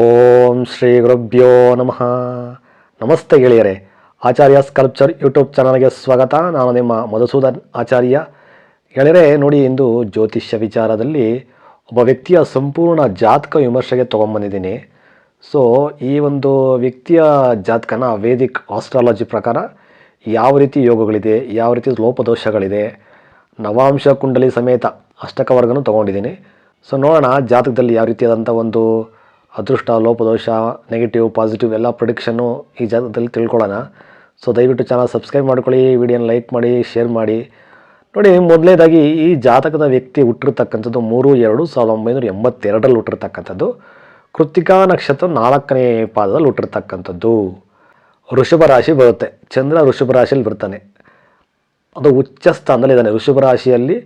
ಓಂ ಶ್ರೀ ಗುರುಭ್ಯೋ ನಮಃ. ನಮಸ್ತೆ ಗೆಳೆಯರೆ. ಆಚಾರ್ಯ ಸ್ಕಲ್ಪ್ಚರ್ ಯೂಟ್ಯೂಬ್ ಚಾನಲ್ಗೆ ಸ್ವಾಗತ. ನಾನು ನಿಮ್ಮ ಮಧುಸೂದನ್ ಆಚಾರ್ಯ. ಗೆಳೆಯರೆ, ನೋಡಿ ಇಂದು ಜ್ಯೋತಿಷ್ಯ ವಿಚಾರದಲ್ಲಿ ಒಬ್ಬ ವ್ಯಕ್ತಿಯ ಸಂಪೂರ್ಣ ಜಾತಕ ವಿಮರ್ಶೆಗೆ ತೊಗೊಂಬಂದಿದ್ದೀನಿ. ಸೊ ಈ ಒಂದು ವ್ಯಕ್ತಿಯ ಜಾತಕನ ವೇದಿಕ್ ಆಸ್ಟ್ರಾಲಜಿ ಪ್ರಕಾರ ಯಾವ ರೀತಿ ಯೋಗಗಳಿದೆ, ಯಾವ ರೀತಿ ಲೋಪದೋಷಗಳಿದೆ, ನವಾಂಶ ಕುಂಡಲಿ ಸಮೇತ ಅಷ್ಟಕವರ್ಗನೂ ತೊಗೊಂಡಿದ್ದೀನಿ. ಸೊ ನೋಡೋಣ ಜಾತಕದಲ್ಲಿ ಯಾವ ರೀತಿಯಾದಂಥ ಒಂದು ಅದೃಷ್ಟ ಲೋಪದೋಷ ನೆಗೆಟಿವ್ ಪಾಸಿಟಿವ್ ಎಲ್ಲ ಪ್ರೊಡಿಕ್ಷನ್ನು ಈ ಜಾಗದಲ್ಲಿ ತಿಳ್ಕೊಳ್ಳೋಣ. ಸೊ ದಯವಿಟ್ಟು ಚಾನಲ್ ಸಬ್ಸ್ಕ್ರೈಬ್ ಮಾಡ್ಕೊಳ್ಳಿ ವಿಡಿಯೋನ ಲೈಕ್ ಮಾಡಿ ಶೇರ್ ಮಾಡಿ. ನೋಡಿ, ಮೊದಲನೇದಾಗಿ ಈ ಜಾತಕದ ವ್ಯಕ್ತಿ ಹುಟ್ಟಿರ್ತಕ್ಕಂಥದ್ದು ಮೂರು, ಎರಡು ಸಾವಿರದ ಒಂಬೈನೂರ ಎಂಬತ್ತೆರಡರಲ್ಲಿ ಹುಟ್ಟಿರ್ತಕ್ಕಂಥದ್ದು. ಕೃತಿಕಾ ನಕ್ಷತ್ರ ನಾಲ್ಕನೇ ಪಾದದಲ್ಲಿ ಹುಟ್ಟಿರ್ತಕ್ಕಂಥದ್ದು. ಋಷಭ ರಾಶಿ ಬರುತ್ತೆ. ಚಂದ್ರ ಋಷಭ ರಾಶಿಯಲ್ಲಿ ಬರ್ತಾನೆ. ಅದು ಉಚ್ಚ ಸ್ಥಾನದಲ್ಲಿದ್ದಾನೆ ಋಷಭ ರಾಶಿಯಲ್ಲಿ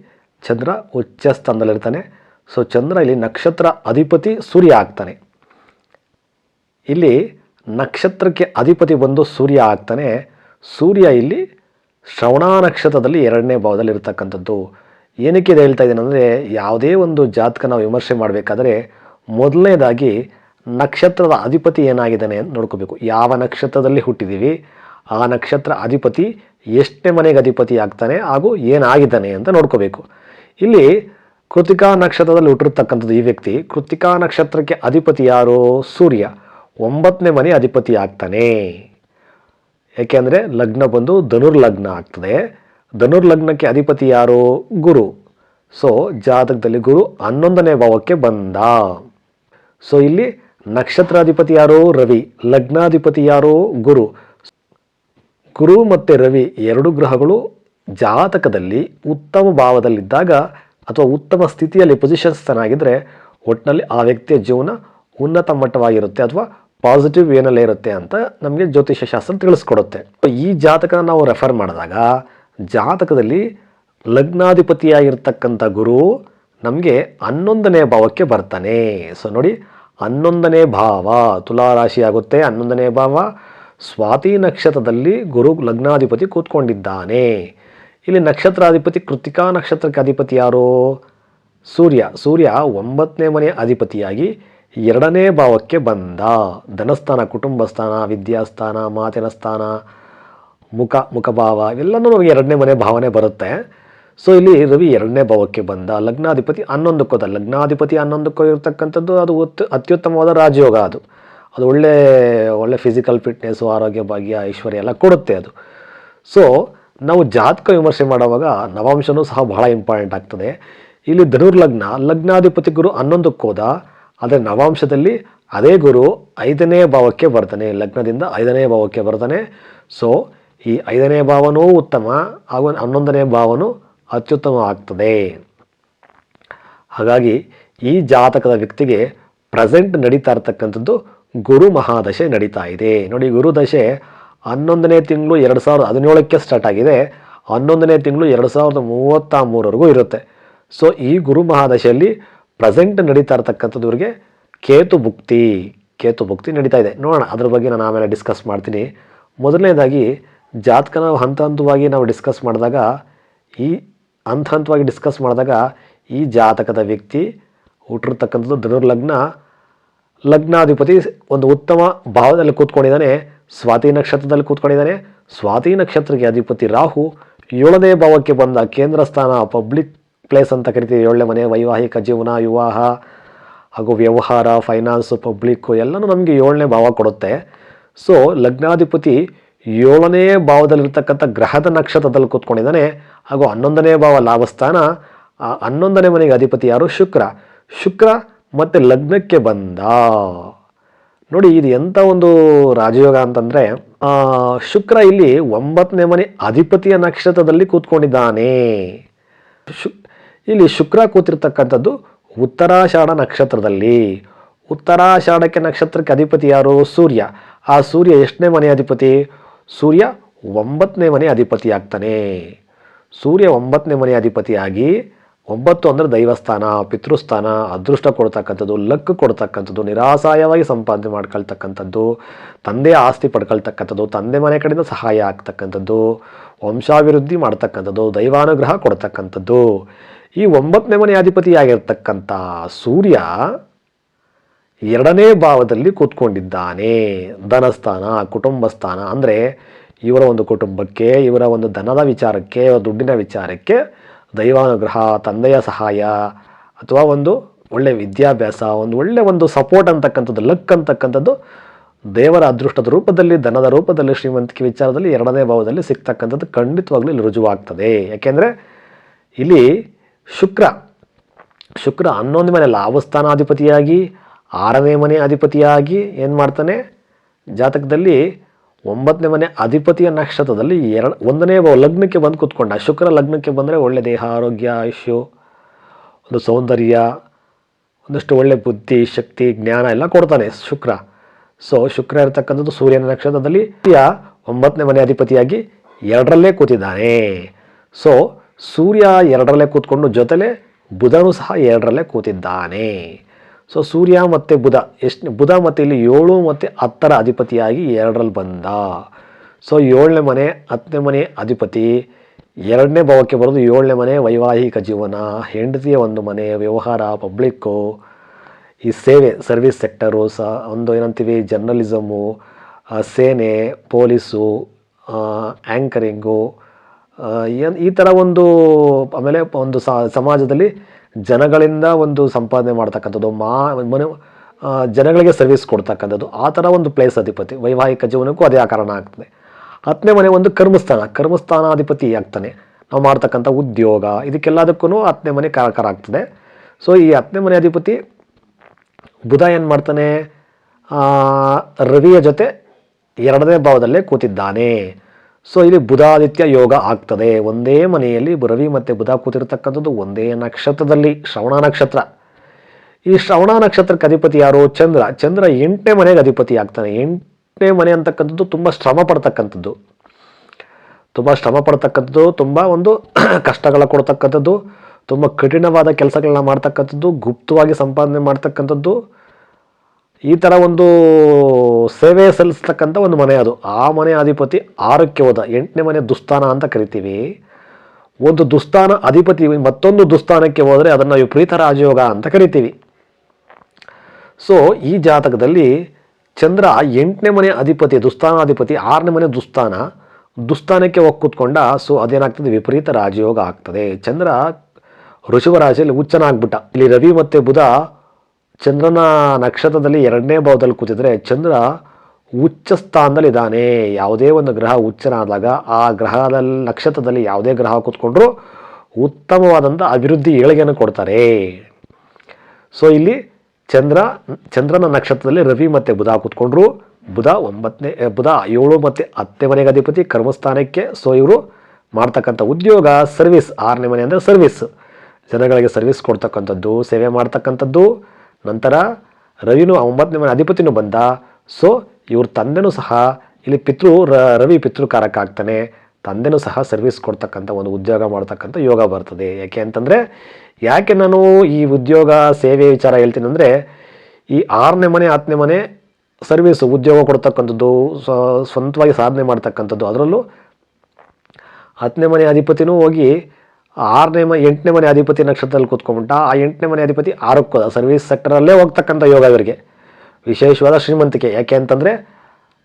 ಚಂದ್ರ ಉಚ್ಚ ಸ್ಥಾನದಲ್ಲಿರ್ತಾನೆ. ಸೊ ಚಂದ್ರ ಇಲ್ಲಿ ನಕ್ಷತ್ರ ಅಧಿಪತಿ ಸೂರ್ಯ ಆಗ್ತಾನೆ. ಇಲ್ಲಿ ನಕ್ಷತ್ರಕ್ಕೆ ಅಧಿಪತಿ ಬಂದು ಸೂರ್ಯ ಆಗ್ತಾನೆ. ಸೂರ್ಯ ಇಲ್ಲಿ ಶ್ರವಣ ನಕ್ಷತ್ರದಲ್ಲಿ ಎರಡನೇ ಭಾವದಲ್ಲಿ ಇರತಕ್ಕಂಥದ್ದು. ಏನಕ್ಕೆ ಇದು ಹೇಳ್ತಾ ಇದ್ದೇನೆ ಅಂದರೆ, ಯಾವುದೇ ಒಂದು ಜಾತಕ ನಾವು ವಿಮರ್ಶೆ ಮಾಡಬೇಕಾದ್ರೆ, ಮೊದಲನೇದಾಗಿ ನಕ್ಷತ್ರದ ಅಧಿಪತಿ ಏನಾಗಿದ್ದಾನೆ ಅಂತ ನೋಡ್ಕೋಬೇಕು. ಯಾವ ನಕ್ಷತ್ರದಲ್ಲಿ ಹುಟ್ಟಿದ್ದೀವಿ, ಆ ನಕ್ಷತ್ರ ಅಧಿಪತಿ ಎಷ್ಟನೇ ಮನೆಗೆ ಅಧಿಪತಿ ಆಗ್ತಾನೆ ಹಾಗೂ ಏನಾಗಿದ್ದಾನೆ ಅಂತ ನೋಡ್ಕೋಬೇಕು. ಇಲ್ಲಿ ಕೃತಿಕಾ ನಕ್ಷತ್ರದಲ್ಲಿ ಹುಟ್ಟಿರ್ತಕ್ಕಂಥದ್ದು ಈ ವ್ಯಕ್ತಿ. ಕೃತಿಕಾ ನಕ್ಷತ್ರಕ್ಕೆ ಅಧಿಪತಿ ಯಾರು? ಸೂರ್ಯ. ಒಂಬತ್ತನೇ ಮನೆ ಅಧಿಪತಿ ಆಗ್ತಾನೆ. ಯಾಕೆಂದರೆ ಲಗ್ನ ಬಂದು ಧನುರ್ಲಗ್ನ ಆಗ್ತದೆ. ಧನುರ್ಲಗ್ನಕ್ಕೆ ಅಧಿಪತಿ ಯಾರು? ಗುರು. ಸೊ ಜಾತಕದಲ್ಲಿ ಗುರು ಹನ್ನೊಂದನೇ ಭಾವಕ್ಕೆ ಬಂದ. ಸೊ ಇಲ್ಲಿ ನಕ್ಷತ್ರಾಧಿಪತಿ ಯಾರು? ರವಿ. ಲಗ್ನಾಧಿಪತಿ ಯಾರು? ಗುರು. ಗುರು ಮತ್ತು ರವಿ ಎರಡು ಗ್ರಹಗಳು ಜಾತಕದಲ್ಲಿ ಉತ್ತಮ ಭಾವದಲ್ಲಿದ್ದಾಗ ಅಥವಾ ಉತ್ತಮ ಸ್ಥಿತಿಯಲ್ಲಿ ಪೊಸಿಷನ್ಸ್ ಚೆನ್ನಾಗಿದ್ದರೆ ಒಟ್ಟಿನಲ್ಲಿ ಆ ವ್ಯಕ್ತಿಯ ಜೀವನ ಉನ್ನತ ಮಟ್ಟವಾಗಿರುತ್ತೆ ಅಥವಾ ಪಾಸಿಟಿವ್ ಏನಲ್ಲೇ ಇರುತ್ತೆ ಅಂತ ನಮಗೆ ಜ್ಯೋತಿಷ್ಯ ಶಾಸ್ತ್ರ ತಿಳಿಸ್ಕೊಡುತ್ತೆ. ಈ ಜಾತಕ ನಾವು ರೆಫರ್ ಮಾಡಿದಾಗ ಜಾತಕದಲ್ಲಿ ಲಗ್ನಾಧಿಪತಿಯಾಗಿರ್ತಕ್ಕಂಥ ಗುರು ನಮಗೆ ಹನ್ನೊಂದನೇ ಭಾವಕ್ಕೆ ಬರ್ತಾನೆ. ಸೊ ನೋಡಿ, ಹನ್ನೊಂದನೇ ಭಾವ ತುಲಾರಾಶಿ ಆಗುತ್ತೆ ಹನ್ನೊಂದನೇ ಭಾವ ಸ್ವಾತಿ ನಕ್ಷತ್ರದಲ್ಲಿ ಗುರು ಲಗ್ನಾಧಿಪತಿ ಕೂತ್ಕೊಂಡಿದ್ದಾನೆ. ಇಲ್ಲಿ ನಕ್ಷತ್ರಾಧಿಪತಿ ಕೃತಿಕಾ ನಕ್ಷತ್ರಕ್ಕೆ ಅಧಿಪತಿ ಯಾರು? ಸೂರ್ಯ. ಸೂರ್ಯ ಒಂಬತ್ತನೇ ಮನೆಯ ಅಧಿಪತಿಯಾಗಿ ಎರಡನೇ ಭಾವಕ್ಕೆ ಬಂದ. ಧನಸ್ಥಾನ ಕುಟುಂಬ ಸ್ಥಾನ ವಿದ್ಯಾಸ್ಥಾನ, ಮಾತಿನ ಸ್ಥಾನ, ಮುಖ, ಮುಖಭಾವ, ಇವೆಲ್ಲನೂ ನಮಗೆ ಎರಡನೇ ಮನೆ ಭಾವನೆ ಬರುತ್ತೆ. ಸೊ ಇಲ್ಲಿ ರವಿ ಎರಡನೇ ಭಾವಕ್ಕೆ ಬಂದ. ಲಗ್ನಾಧಿಪತಿ ಹನ್ನೊಂದಕ್ಕೋದ ಲಗ್ನಾಧಿಪತಿ ಹನ್ನೊಂದಕ್ಕೋ ಇರತಕ್ಕಂಥದ್ದು ಅದು ಅತ್ಯುತ್ತಮವಾದ ರಾಜಯೋಗ ಅದು. ಅದು ಒಳ್ಳೆ ಒಳ್ಳೆ ಫಿಸಿಕಲ್ ಫಿಟ್ನೆಸ್ಸು ಆರೋಗ್ಯ ಭಾಗ್ಯ ಐಶ್ವರ್ಯ ಎಲ್ಲ ಕೊಡುತ್ತೆ ಅದು. ಸೊ ನಾವು ಜಾತಕ ವಿಮರ್ಶೆ ಮಾಡುವಾಗ ನವಾಂಶನೂ ಸಹ ಬಹಳ ಇಂಪಾರ್ಟೆಂಟ್ ಆಗ್ತದೆ. ಇಲ್ಲಿ ಧನುರ್ಲಗ್ನ, ಲಗ್ನಾಧಿಪತಿ ಗುರು ಹನ್ನೊಂದಕ್ಕೋದ ಆದರೆ ನವಾಂಶದಲ್ಲಿ ಅದೇ ಗುರು ಐದನೇ ಭಾವಕ್ಕೆ ಬರ್ತಾನೆ, ಲಗ್ನದಿಂದ ಐದನೇ ಭಾವಕ್ಕೆ ಬರ್ತಾನೆ. ಸೊ ಈ ಐದನೇ ಭಾವನೂ ಉತ್ತಮ, ಹಾಗೂ ಹನ್ನೊಂದನೇ ಭಾವನೂ ಅತ್ಯುತ್ತಮ ಆಗ್ತದೆ. ಹಾಗಾಗಿ ಈ ಜಾತಕದ ವ್ಯಕ್ತಿಗೆ ಪ್ರೆಸೆಂಟ್ ನಡೀತಾ ಇರ್ತಕ್ಕಂಥದ್ದು ಗುರು ಮಹಾದಶೆ ನಡೀತಾ ಇದೆ. ನೋಡಿ, ಗುರು ದಶೆ ಹನ್ನೊಂದನೇ ತಿಂಗಳು ಎರಡು ಸಾವಿರದ ಹದಿನೇಳಕ್ಕೆ ಸ್ಟಾರ್ಟ್ ಆಗಿದೆ. ಹನ್ನೊಂದನೇ ತಿಂಗಳು ಎರಡು ಸಾವಿರದ ಮೂವತ್ತ ಮೂರವರೆಗೂ ಇರುತ್ತೆ. ಸೊ ಈ ಗುರು ಮಹಾದಶೆಯಲ್ಲಿ ಪ್ರೆಸೆಂಟ್ ನಡೀತಾ ಇರ್ತಕ್ಕಂಥದ್ರಿಗೆ ಕೇತು ಭುಕ್ತಿ ಕೇತು ಭುಕ್ತಿ ನಡೀತಾ ಇದೆ. ನೋಡೋಣ, ಅದ್ರ ಬಗ್ಗೆ ನಾನು ಆಮೇಲೆ ಡಿಸ್ಕಸ್ ಮಾಡ್ತೀನಿ. ಮೊದಲನೇದಾಗಿ, ಜಾತಕನ ಹಂತ ಹಂತವಾಗಿ ನಾವು ಡಿಸ್ಕಸ್ ಮಾಡಿದಾಗ, ಈ ಹಂತ ಹಂತವಾಗಿ ಡಿಸ್ಕಸ್ ಮಾಡಿದಾಗ, ಈ ಜಾತಕದ ವ್ಯಕ್ತಿ ಹುಟ್ಟಿರ್ತಕ್ಕಂಥದ್ದು ಧನುರ್ಲಗ್ನ, ಲಗ್ನಾಧಿಪತಿ ಒಂದು ಉತ್ತಮ ಭಾವದಲ್ಲಿ ಕೂತ್ಕೊಂಡಿದ್ದಾನೆ. ಸ್ವಾತಿ ನಕ್ಷತ್ರದಲ್ಲಿ ಕೂತ್ಕೊಂಡಿದ್ದಾನೆ. ಸ್ವಾತಿ ನಕ್ಷತ್ರಕ್ಕೆ ಅಧಿಪತಿ ರಾಹು. ಏಳನೇ ಭಾವಕ್ಕೆ ಬಂದ ಕೇಂದ್ರ ಸ್ಥಾನ ಪಬ್ಲಿಕ್ ಪ್ಲೇಸ್ ಅಂತ ಕರಿತೀವಿ. ಏಳನೇ ಮನೆ, ವೈವಾಹಿಕ ಜೀವನ, ವಿವಾಹ ಹಾಗೂ ವ್ಯವಹಾರ ಫೈನಾನ್ಸು ಪಬ್ಲಿಕ್ಕು ಎಲ್ಲನೂ ನಮಗೆ ಏಳನೇ ಭಾವ ಕೊಡುತ್ತೆ. ಸೊ ಲಗ್ನಾಧಿಪತಿ ಏಳನೇ ಭಾವದಲ್ಲಿರ್ತಕ್ಕಂಥ ಗ್ರಹದ ನಕ್ಷತ್ರದಲ್ಲಿ ಕೂತ್ಕೊಂಡಿದ್ದಾನೆ. ಹಾಗೂ ಹನ್ನೊಂದನೇ ಭಾವ ಲಾಭಸ್ಥಾನ ಹನ್ನೊಂದನೇ ಮನೆಗೆ ಅಧಿಪತಿ ಯಾರು? ಶುಕ್ರ. ಶುಕ್ರ ಮತ್ತು ಲಗ್ನಕ್ಕೆ ಬಂದ. ನೋಡಿ, ಇದು ಎಂಥ ಒಂದು ರಾಜಯೋಗ ಅಂತಂದರೆ ಶುಕ್ರ ಇಲ್ಲಿ ಒಂಬತ್ತನೇ ಮನೆ ಅಧಿಪತಿಯ ನಕ್ಷತ್ರದಲ್ಲಿ ಕೂತ್ಕೊಂಡಿದ್ದಾನೆ. ಶು ಇಲ್ಲಿ ಶುಕ್ರ ಕೂತಿರ್ತಕ್ಕಂಥದ್ದು ಉತ್ತರಾಷಾಢ ನಕ್ಷತ್ರದಲ್ಲಿ. ಉತ್ತರಾಷಾಢಕ್ಕೆ ನಕ್ಷತ್ರಕ್ಕೆ ಅಧಿಪತಿ ಯಾರು? ಸೂರ್ಯ. ಆ ಸೂರ್ಯ ಎಷ್ಟನೇ ಮನೆ ಅಧಿಪತಿ? ಸೂರ್ಯ ಒಂಬತ್ತನೇ ಮನೆ ಅಧಿಪತಿ ಆಗ್ತಾನೆ. ಸೂರ್ಯ ಒಂಬತ್ತನೇ ಮನೆ ಅಧಿಪತಿಯಾಗಿ ಒಂಬತ್ತು ಅಂದರೆ ದೈವಸ್ಥಾನ, ಪಿತೃಸ್ಥಾನ, ಅದೃಷ್ಟ ಕೊಡ್ತಕ್ಕಂಥದ್ದು, ಲಕ್ ಕೊಡ್ತಕ್ಕಂಥದ್ದು, ನಿರಾಸಾಯವಾಗಿ ಸಂಪಾದನೆ ಮಾಡ್ಕೊಳ್ತಕ್ಕಂಥದ್ದು, ತಂದೆ ಆಸ್ತಿ ಪಡ್ಕೊಳ್ತಕ್ಕಂಥದ್ದು, ತಂದೆ ಮನೆ ಕಡೆಯಿಂದ ಸಹಾಯ ಆಗ್ತಕ್ಕಂಥದ್ದು, ವಂಶಾಭಿವೃದ್ಧಿ ಮಾಡ್ತಕ್ಕಂಥದ್ದು, ದೈವಾನುಗ್ರಹ ಕೊಡ್ತಕ್ಕಂಥದ್ದು. ಈ ಒಂಬತ್ತನೇ ಮನೆ ಅಧಿಪತಿಯಾಗಿರ್ತಕ್ಕಂಥ ಸೂರ್ಯ ಎರಡನೇ ಭಾವದಲ್ಲಿ ಕೂತ್ಕೊಂಡಿದ್ದಾನೆ. ಧನಸ್ಥಾನ ಕುಟುಂಬ ಸ್ಥಾನ ಅಂದರೆ ಇವರ ಒಂದು ಕುಟುಂಬಕ್ಕೆ, ಇವರ ಒಂದು ಧನದ ವಿಚಾರಕ್ಕೆ ದುಡ್ಡಿನ ವಿಚಾರಕ್ಕೆ ದೈವಾನುಗ್ರಹ, ತಂದೆಯ ಸಹಾಯ ಅಥವಾ ಒಂದು ಒಳ್ಳೆಯ ವಿದ್ಯಾಭ್ಯಾಸ, ಒಂದು ಒಳ್ಳೆಯ ಒಂದು ಸಪೋರ್ಟ್ ಅಂತಕ್ಕಂಥದ್ದು ಲಕ್ ಅಂತಕ್ಕಂಥದ್ದು ದೇವರ ಅದೃಷ್ಟದ ರೂಪದಲ್ಲಿ, ಧನದ ರೂಪದಲ್ಲಿ, ಶ್ರೀಮಂತಿಕೆ ವಿಚಾರದಲ್ಲಿ ಎರಡನೇ ಭಾವದಲ್ಲಿ ಸಿಗ್ತಕ್ಕಂಥದ್ದು ಖಂಡಿತವಾಗ್ಲೂ ಇಲ್ಲಿ ರುಜುವಾಗ್ತದೆ. ಯಾಕೆಂದರೆ ಇಲ್ಲಿ ಶುಕ್ರ. ಶುಕ್ರ ಹನ್ನೊಂದು ಮನೆ ಲಾಭಸ್ಥಾನಾಧಿಪತಿಯಾಗಿ, ಆರನೇ ಮನೆ ಅಧಿಪತಿಯಾಗಿ ಏನು ಮಾಡ್ತಾನೆ? ಜಾತಕದಲ್ಲಿ ಒಂಬತ್ತನೇ ಮನೆ ಅಧಿಪತಿಯ ನಕ್ಷತ್ರದಲ್ಲಿ ಎರಡು, ಒಂದನೇ ಲಗ್ನಕ್ಕೆ ಬಂದು ಕೂತ್ಕೊಂಡ. ಶುಕ್ರ ಲಗ್ನಕ್ಕೆ ಬಂದರೆ ಒಳ್ಳೆ ದೇಹ, ಆರೋಗ್ಯ, ಆಯುಷ್ಯು, ಒಂದು ಸೌಂದರ್ಯ, ಒಂದಷ್ಟು ಒಳ್ಳೆ ಬುದ್ಧಿ, ಶಕ್ತಿ, ಜ್ಞಾನ ಎಲ್ಲ ಕೊಡ್ತಾನೆ ಶುಕ್ರ. ಸೊ ಶುಕ್ರ ಇರತಕ್ಕಂಥದ್ದು ಸೂರ್ಯನ ನಕ್ಷತ್ರದಲ್ಲಿ ಒಂಬತ್ತನೇ ಮನೆ ಅಧಿಪತಿಯಾಗಿ ಎರಡರಲ್ಲೇ ಕೂತಿದ್ದಾನೆ. ಸೊ ಸೂರ್ಯ ಎರಡರಲ್ಲೇ ಕೂತ್ಕೊಂಡು ಜೊತೆಲೆ ಬುಧನೂ ಸಹ ಎರಡರಲ್ಲೇ ಕೂತಿದ್ದಾನೆ. ಸೊ ಸೂರ್ಯ ಮತ್ತು ಬುಧ, ಎಷ್ಟು, ಬುಧ ಮತ್ತು ಇಲ್ಲಿ ಏಳು ಮತ್ತು ಹತ್ತರ ಅಧಿಪತಿಯಾಗಿ ಎರಡರಲ್ಲಿ ಬಂದ. ಸೊ ಏಳನೇ ಮನೆ, ಹತ್ತನೇ ಮನೆ ಅಧಿಪತಿ, ಎರಡನೇ ಭಾವಕ್ಕೆ ಬರೋದು ಏಳನೇ ಮನೆ ವೈವಾಹಿಕ ಜೀವನ, ಹೆಂಡತಿಯ ಒಂದು ಮನೆ, ವ್ಯವಹಾರ ಪಬ್ಲಿಕ್ಕು ಈ ಸೇವೆ ಸರ್ವಿಸ್ ಸೆಕ್ಟರು ಸ, ಒಂದು ಏನಂತೀವಿ ಜರ್ನಲಿಸಮು ಸೇನೆ, ಪೊಲೀಸು ಆ್ಯಂಕರಿಂಗು ಏನ್ ಈ ಥರ ಒಂದು, ಆಮೇಲೆ ಒಂದು ಸಮಾಜದಲ್ಲಿ ಜನಗಳಿಂದ ಒಂದು ಸಂಪಾದನೆ ಮಾಡ್ತಕ್ಕಂಥದ್ದು, ಮಾ, ಮನೆ ಜನಗಳಿಗೆ ಸರ್ವಿಸ್ ಕೊಡ್ತಕ್ಕಂಥದ್ದು, ಆ ಥರ ಒಂದು ಪ್ಲೇಸ್ ಅಧಿಪತಿ, ವೈವಾಹಿಕ ಜೀವನಕ್ಕೂ ಅದೇ ಕಾರಣ ಆಗ್ತದೆ. ಹತ್ತನೇ ಮನೆ ಒಂದು ಕರ್ಮಸ್ಥಾನ, ಕರ್ಮಸ್ಥಾನಾಧಿಪತಿ ಆಗ್ತಾನೆ. ನಾವು ಮಾಡ್ತಕ್ಕಂಥ ಉದ್ಯೋಗ ಇದಕ್ಕೆಲ್ಲದಕ್ಕೂ ಹತ್ತನೇ ಮನೆ ಕಾರಕಾರ ಆಗ್ತದೆ ಸೊ ಈ ಹತ್ತನೇ ಮನೆ ಅಧಿಪತಿ ಬುಧ ಏನು ಮಾಡ್ತಾನೆ? ರವಿಯ ಜೊತೆ ಎರಡನೇ ಭಾವದಲ್ಲೇ ಕೂತಿದ್ದಾನೆ. ಸೊ ಇಲ್ಲಿ ಬುಧಾದಿತ್ಯ ಯೋಗ ಆಗ್ತದೆ. ಒಂದೇ ಮನೆಯಲ್ಲಿ ರವಿ ಮತ್ತು ಬುಧ ಕೂತಿರ್ತಕ್ಕಂಥದ್ದು ಒಂದೇ ನಕ್ಷತ್ರದಲ್ಲಿ ಶ್ರವಣ ನಕ್ಷತ್ರ. ಈ ಶ್ರವಣ ನಕ್ಷತ್ರಕ್ಕೆ ಅಧಿಪತಿ ಯಾರು? ಚಂದ್ರ. ಚಂದ್ರ ಎಂಟನೇ ಮನೆಗೆ ಅಧಿಪತಿ ಆಗ್ತಾನೆ. ಎಂಟನೇ ಮನೆ ಅಂತಕ್ಕಂಥದ್ದು ತುಂಬ ಶ್ರಮ ಪಡ್ತಕ್ಕಂಥದ್ದು. ತುಂಬ ಶ್ರಮ ಪಡ್ತಕ್ಕಂಥದ್ದು, ತುಂಬ ಒಂದು ಕಷ್ಟಗಳ ಕೊಡ್ತಕ್ಕಂಥದ್ದು, ತುಂಬ ಕಠಿಣವಾದ ಕೆಲಸಗಳನ್ನ ಮಾಡ್ತಕ್ಕಂಥದ್ದು, ಗುಪ್ತವಾಗಿ ಸಂಪಾದನೆ ಮಾಡ್ತಕ್ಕಂಥದ್ದು. ಈ ಥರ ಒಂದು ಸೇವೆ ಸಲ್ಲಿಸ್ತಕ್ಕಂಥ ಒಂದು ಮನೆ ಅದು. ಆ ಮನೆ ಅಧಿಪತಿ ಆರಕ್ಕೆ ಹೋದ. ಎಂಟನೇ ಮನೆ ದುಸ್ಥಾನ ಅಂತ ಕರಿತೀವಿ. ಒಂದು ದುಸ್ಥಾನ ಅಧಿಪತಿ ಮತ್ತೊಂದು ದುಸ್ಥಾನಕ್ಕೆ ಹೋದರೆ ಅದನ್ನು ವಿಪರೀತ ರಾಜಯೋಗ ಅಂತ ಕರಿತೀವಿ. ಸೊ ಈ ಜಾತಕದಲ್ಲಿ ಚಂದ್ರ ಎಂಟನೇ ಮನೆ ಅಧಿಪತಿ, ದುಸ್ಥಾನಾಧಿಪತಿ, ಆರನೇ ಮನೆ ದುಸ್ಥಾನ, ದುಸ್ಥಾನಕ್ಕೆ ಹೋಗಿ ಕೂತ್ಕೊಂಡ. ಸೊ ಅದೇನಾಗ್ತದೆ? ವಿಪರೀತ ರಾಜಯೋಗ ಆಗ್ತದೆ. ಚಂದ್ರ ಋಷಭ ರಾಶಿಯಲ್ಲಿ ಹುಚ್ಚನಾಗ್ಬಿಟ್ಟ. ಇಲ್ಲಿ ರವಿ ಮತ್ತು ಬುಧ ಚಂದ್ರನ ನಕ್ಷತ್ರದಲ್ಲಿ ಎರಡನೇ ಭಾವದಲ್ಲಿ ಕೂತಿದ್ರೆ ಚಂದ್ರ ಉಚ್ಚ ಸ್ಥಾನದಲ್ಲಿ ಇದ್ದಾನೆ ಯಾವುದೇ ಒಂದು ಗ್ರಹ ಉಚ್ಚನಾದಾಗ ಆ ಗ್ರಹದಲ್ಲಿ ನಕ್ಷತ್ರದಲ್ಲಿ ಯಾವುದೇ ಗ್ರಹ ಕೂತ್ಕೊಂಡ್ರು ಉತ್ತಮವಾದಂಥ ಅಭಿವೃದ್ಧಿ ಏಳಿಗೆಯನ್ನು ಕೊಡ್ತಾರೆ. ಸೊ ಇಲ್ಲಿ ಚಂದ್ರ, ಚಂದ್ರನ ನಕ್ಷತ್ರದಲ್ಲಿ ರವಿ ಮತ್ತು ಬುಧ ಕೂತ್ಕೊಂಡ್ರು. ಬುಧ ಒಂಬತ್ತನೇ, ಬುಧ ಏಳು ಮತ್ತು ಹತ್ತನೇ ಮನೆಗೆ ಅಧಿಪತಿ, ಕರ್ಮಸ್ಥಾನಕ್ಕೆ. ಸೊ ಇವರು ಮಾಡ್ತಕ್ಕಂಥ ಉದ್ಯೋಗ ಸರ್ವಿಸ್ ಆರನೇ ಮನೆ ಅಂದರೆ ಸರ್ವಿಸ್ ಜನಗಳಿಗೆ ಸರ್ವಿಸ್ ಕೊಡ್ತಕ್ಕಂಥದ್ದು, ಸೇವೆ ಮಾಡ್ತಕ್ಕಂಥದ್ದು. ನಂತರ ರವಿನೂ ಒಂಬತ್ತನೇ ಮನೆ ಅಧಿಪತಿನೂ ಬಂದ. ಸೊ ಇವ್ರ ತಂದೆನೂ ಸಹ ಇಲ್ಲಿ ಪಿತೃ ರವಿ ಪಿತೃಕಾರಕ ಆಗ್ತಾನೆ ತಂದೆನೂ ಸಹ ಸರ್ವಿಸ್ ಕೊಡ್ತಕ್ಕಂಥ ಒಂದು ಉದ್ಯೋಗ ಮಾಡ್ತಕ್ಕಂಥ ಯೋಗ ಬರ್ತದೆ. ಯಾಕೆ ಅಂತಂದರೆ, ಯಾಕೆ ನಾನು ಈ ಉದ್ಯೋಗ ಸೇವೆ ವಿಚಾರ ಹೇಳ್ತೀನಿ ಅಂದರೆ, ಈ ಆರನೇ ಮನೆ, ಹತ್ತನೇ ಮನೆ ಸರ್ವಿಸ್ ಉದ್ಯೋಗ ಕೊಡ್ತಕ್ಕಂಥದ್ದು ಸ್ವಂತವಾಗಿ ಸಾಧನೆ ಮಾಡ್ತಕ್ಕಂಥದ್ದು, ಅದರಲ್ಲೂ ಹತ್ತನೇ ಮನೆ ಅಧಿಪತಿನೂ ಹೋಗಿ ಆರನೇ ಮ, ಎಂಟನೇ ಮನೆ ಅಧಿಪತಿ ನಕ್ಷತ್ರದಲ್ಲಿ ಕೂತ್ಕೊಂಡ್ಬಿಟ್ಟ. ಆ ಎಂಟನೇ ಮನೆ ಅಧಿಪತಿ ಆರಕ್ಕೆ ಸರ್ವಿಸ್ ಸೆಕ್ಟರಲ್ಲೇ ಹೋಗ್ತಕ್ಕಂಥ ಯೋಗ ಇವರಿಗೆ. ವಿಶೇಷವಾದ ಶ್ರೀಮಂತಿಕೆ. ಯಾಕೆ ಅಂತಂದರೆ,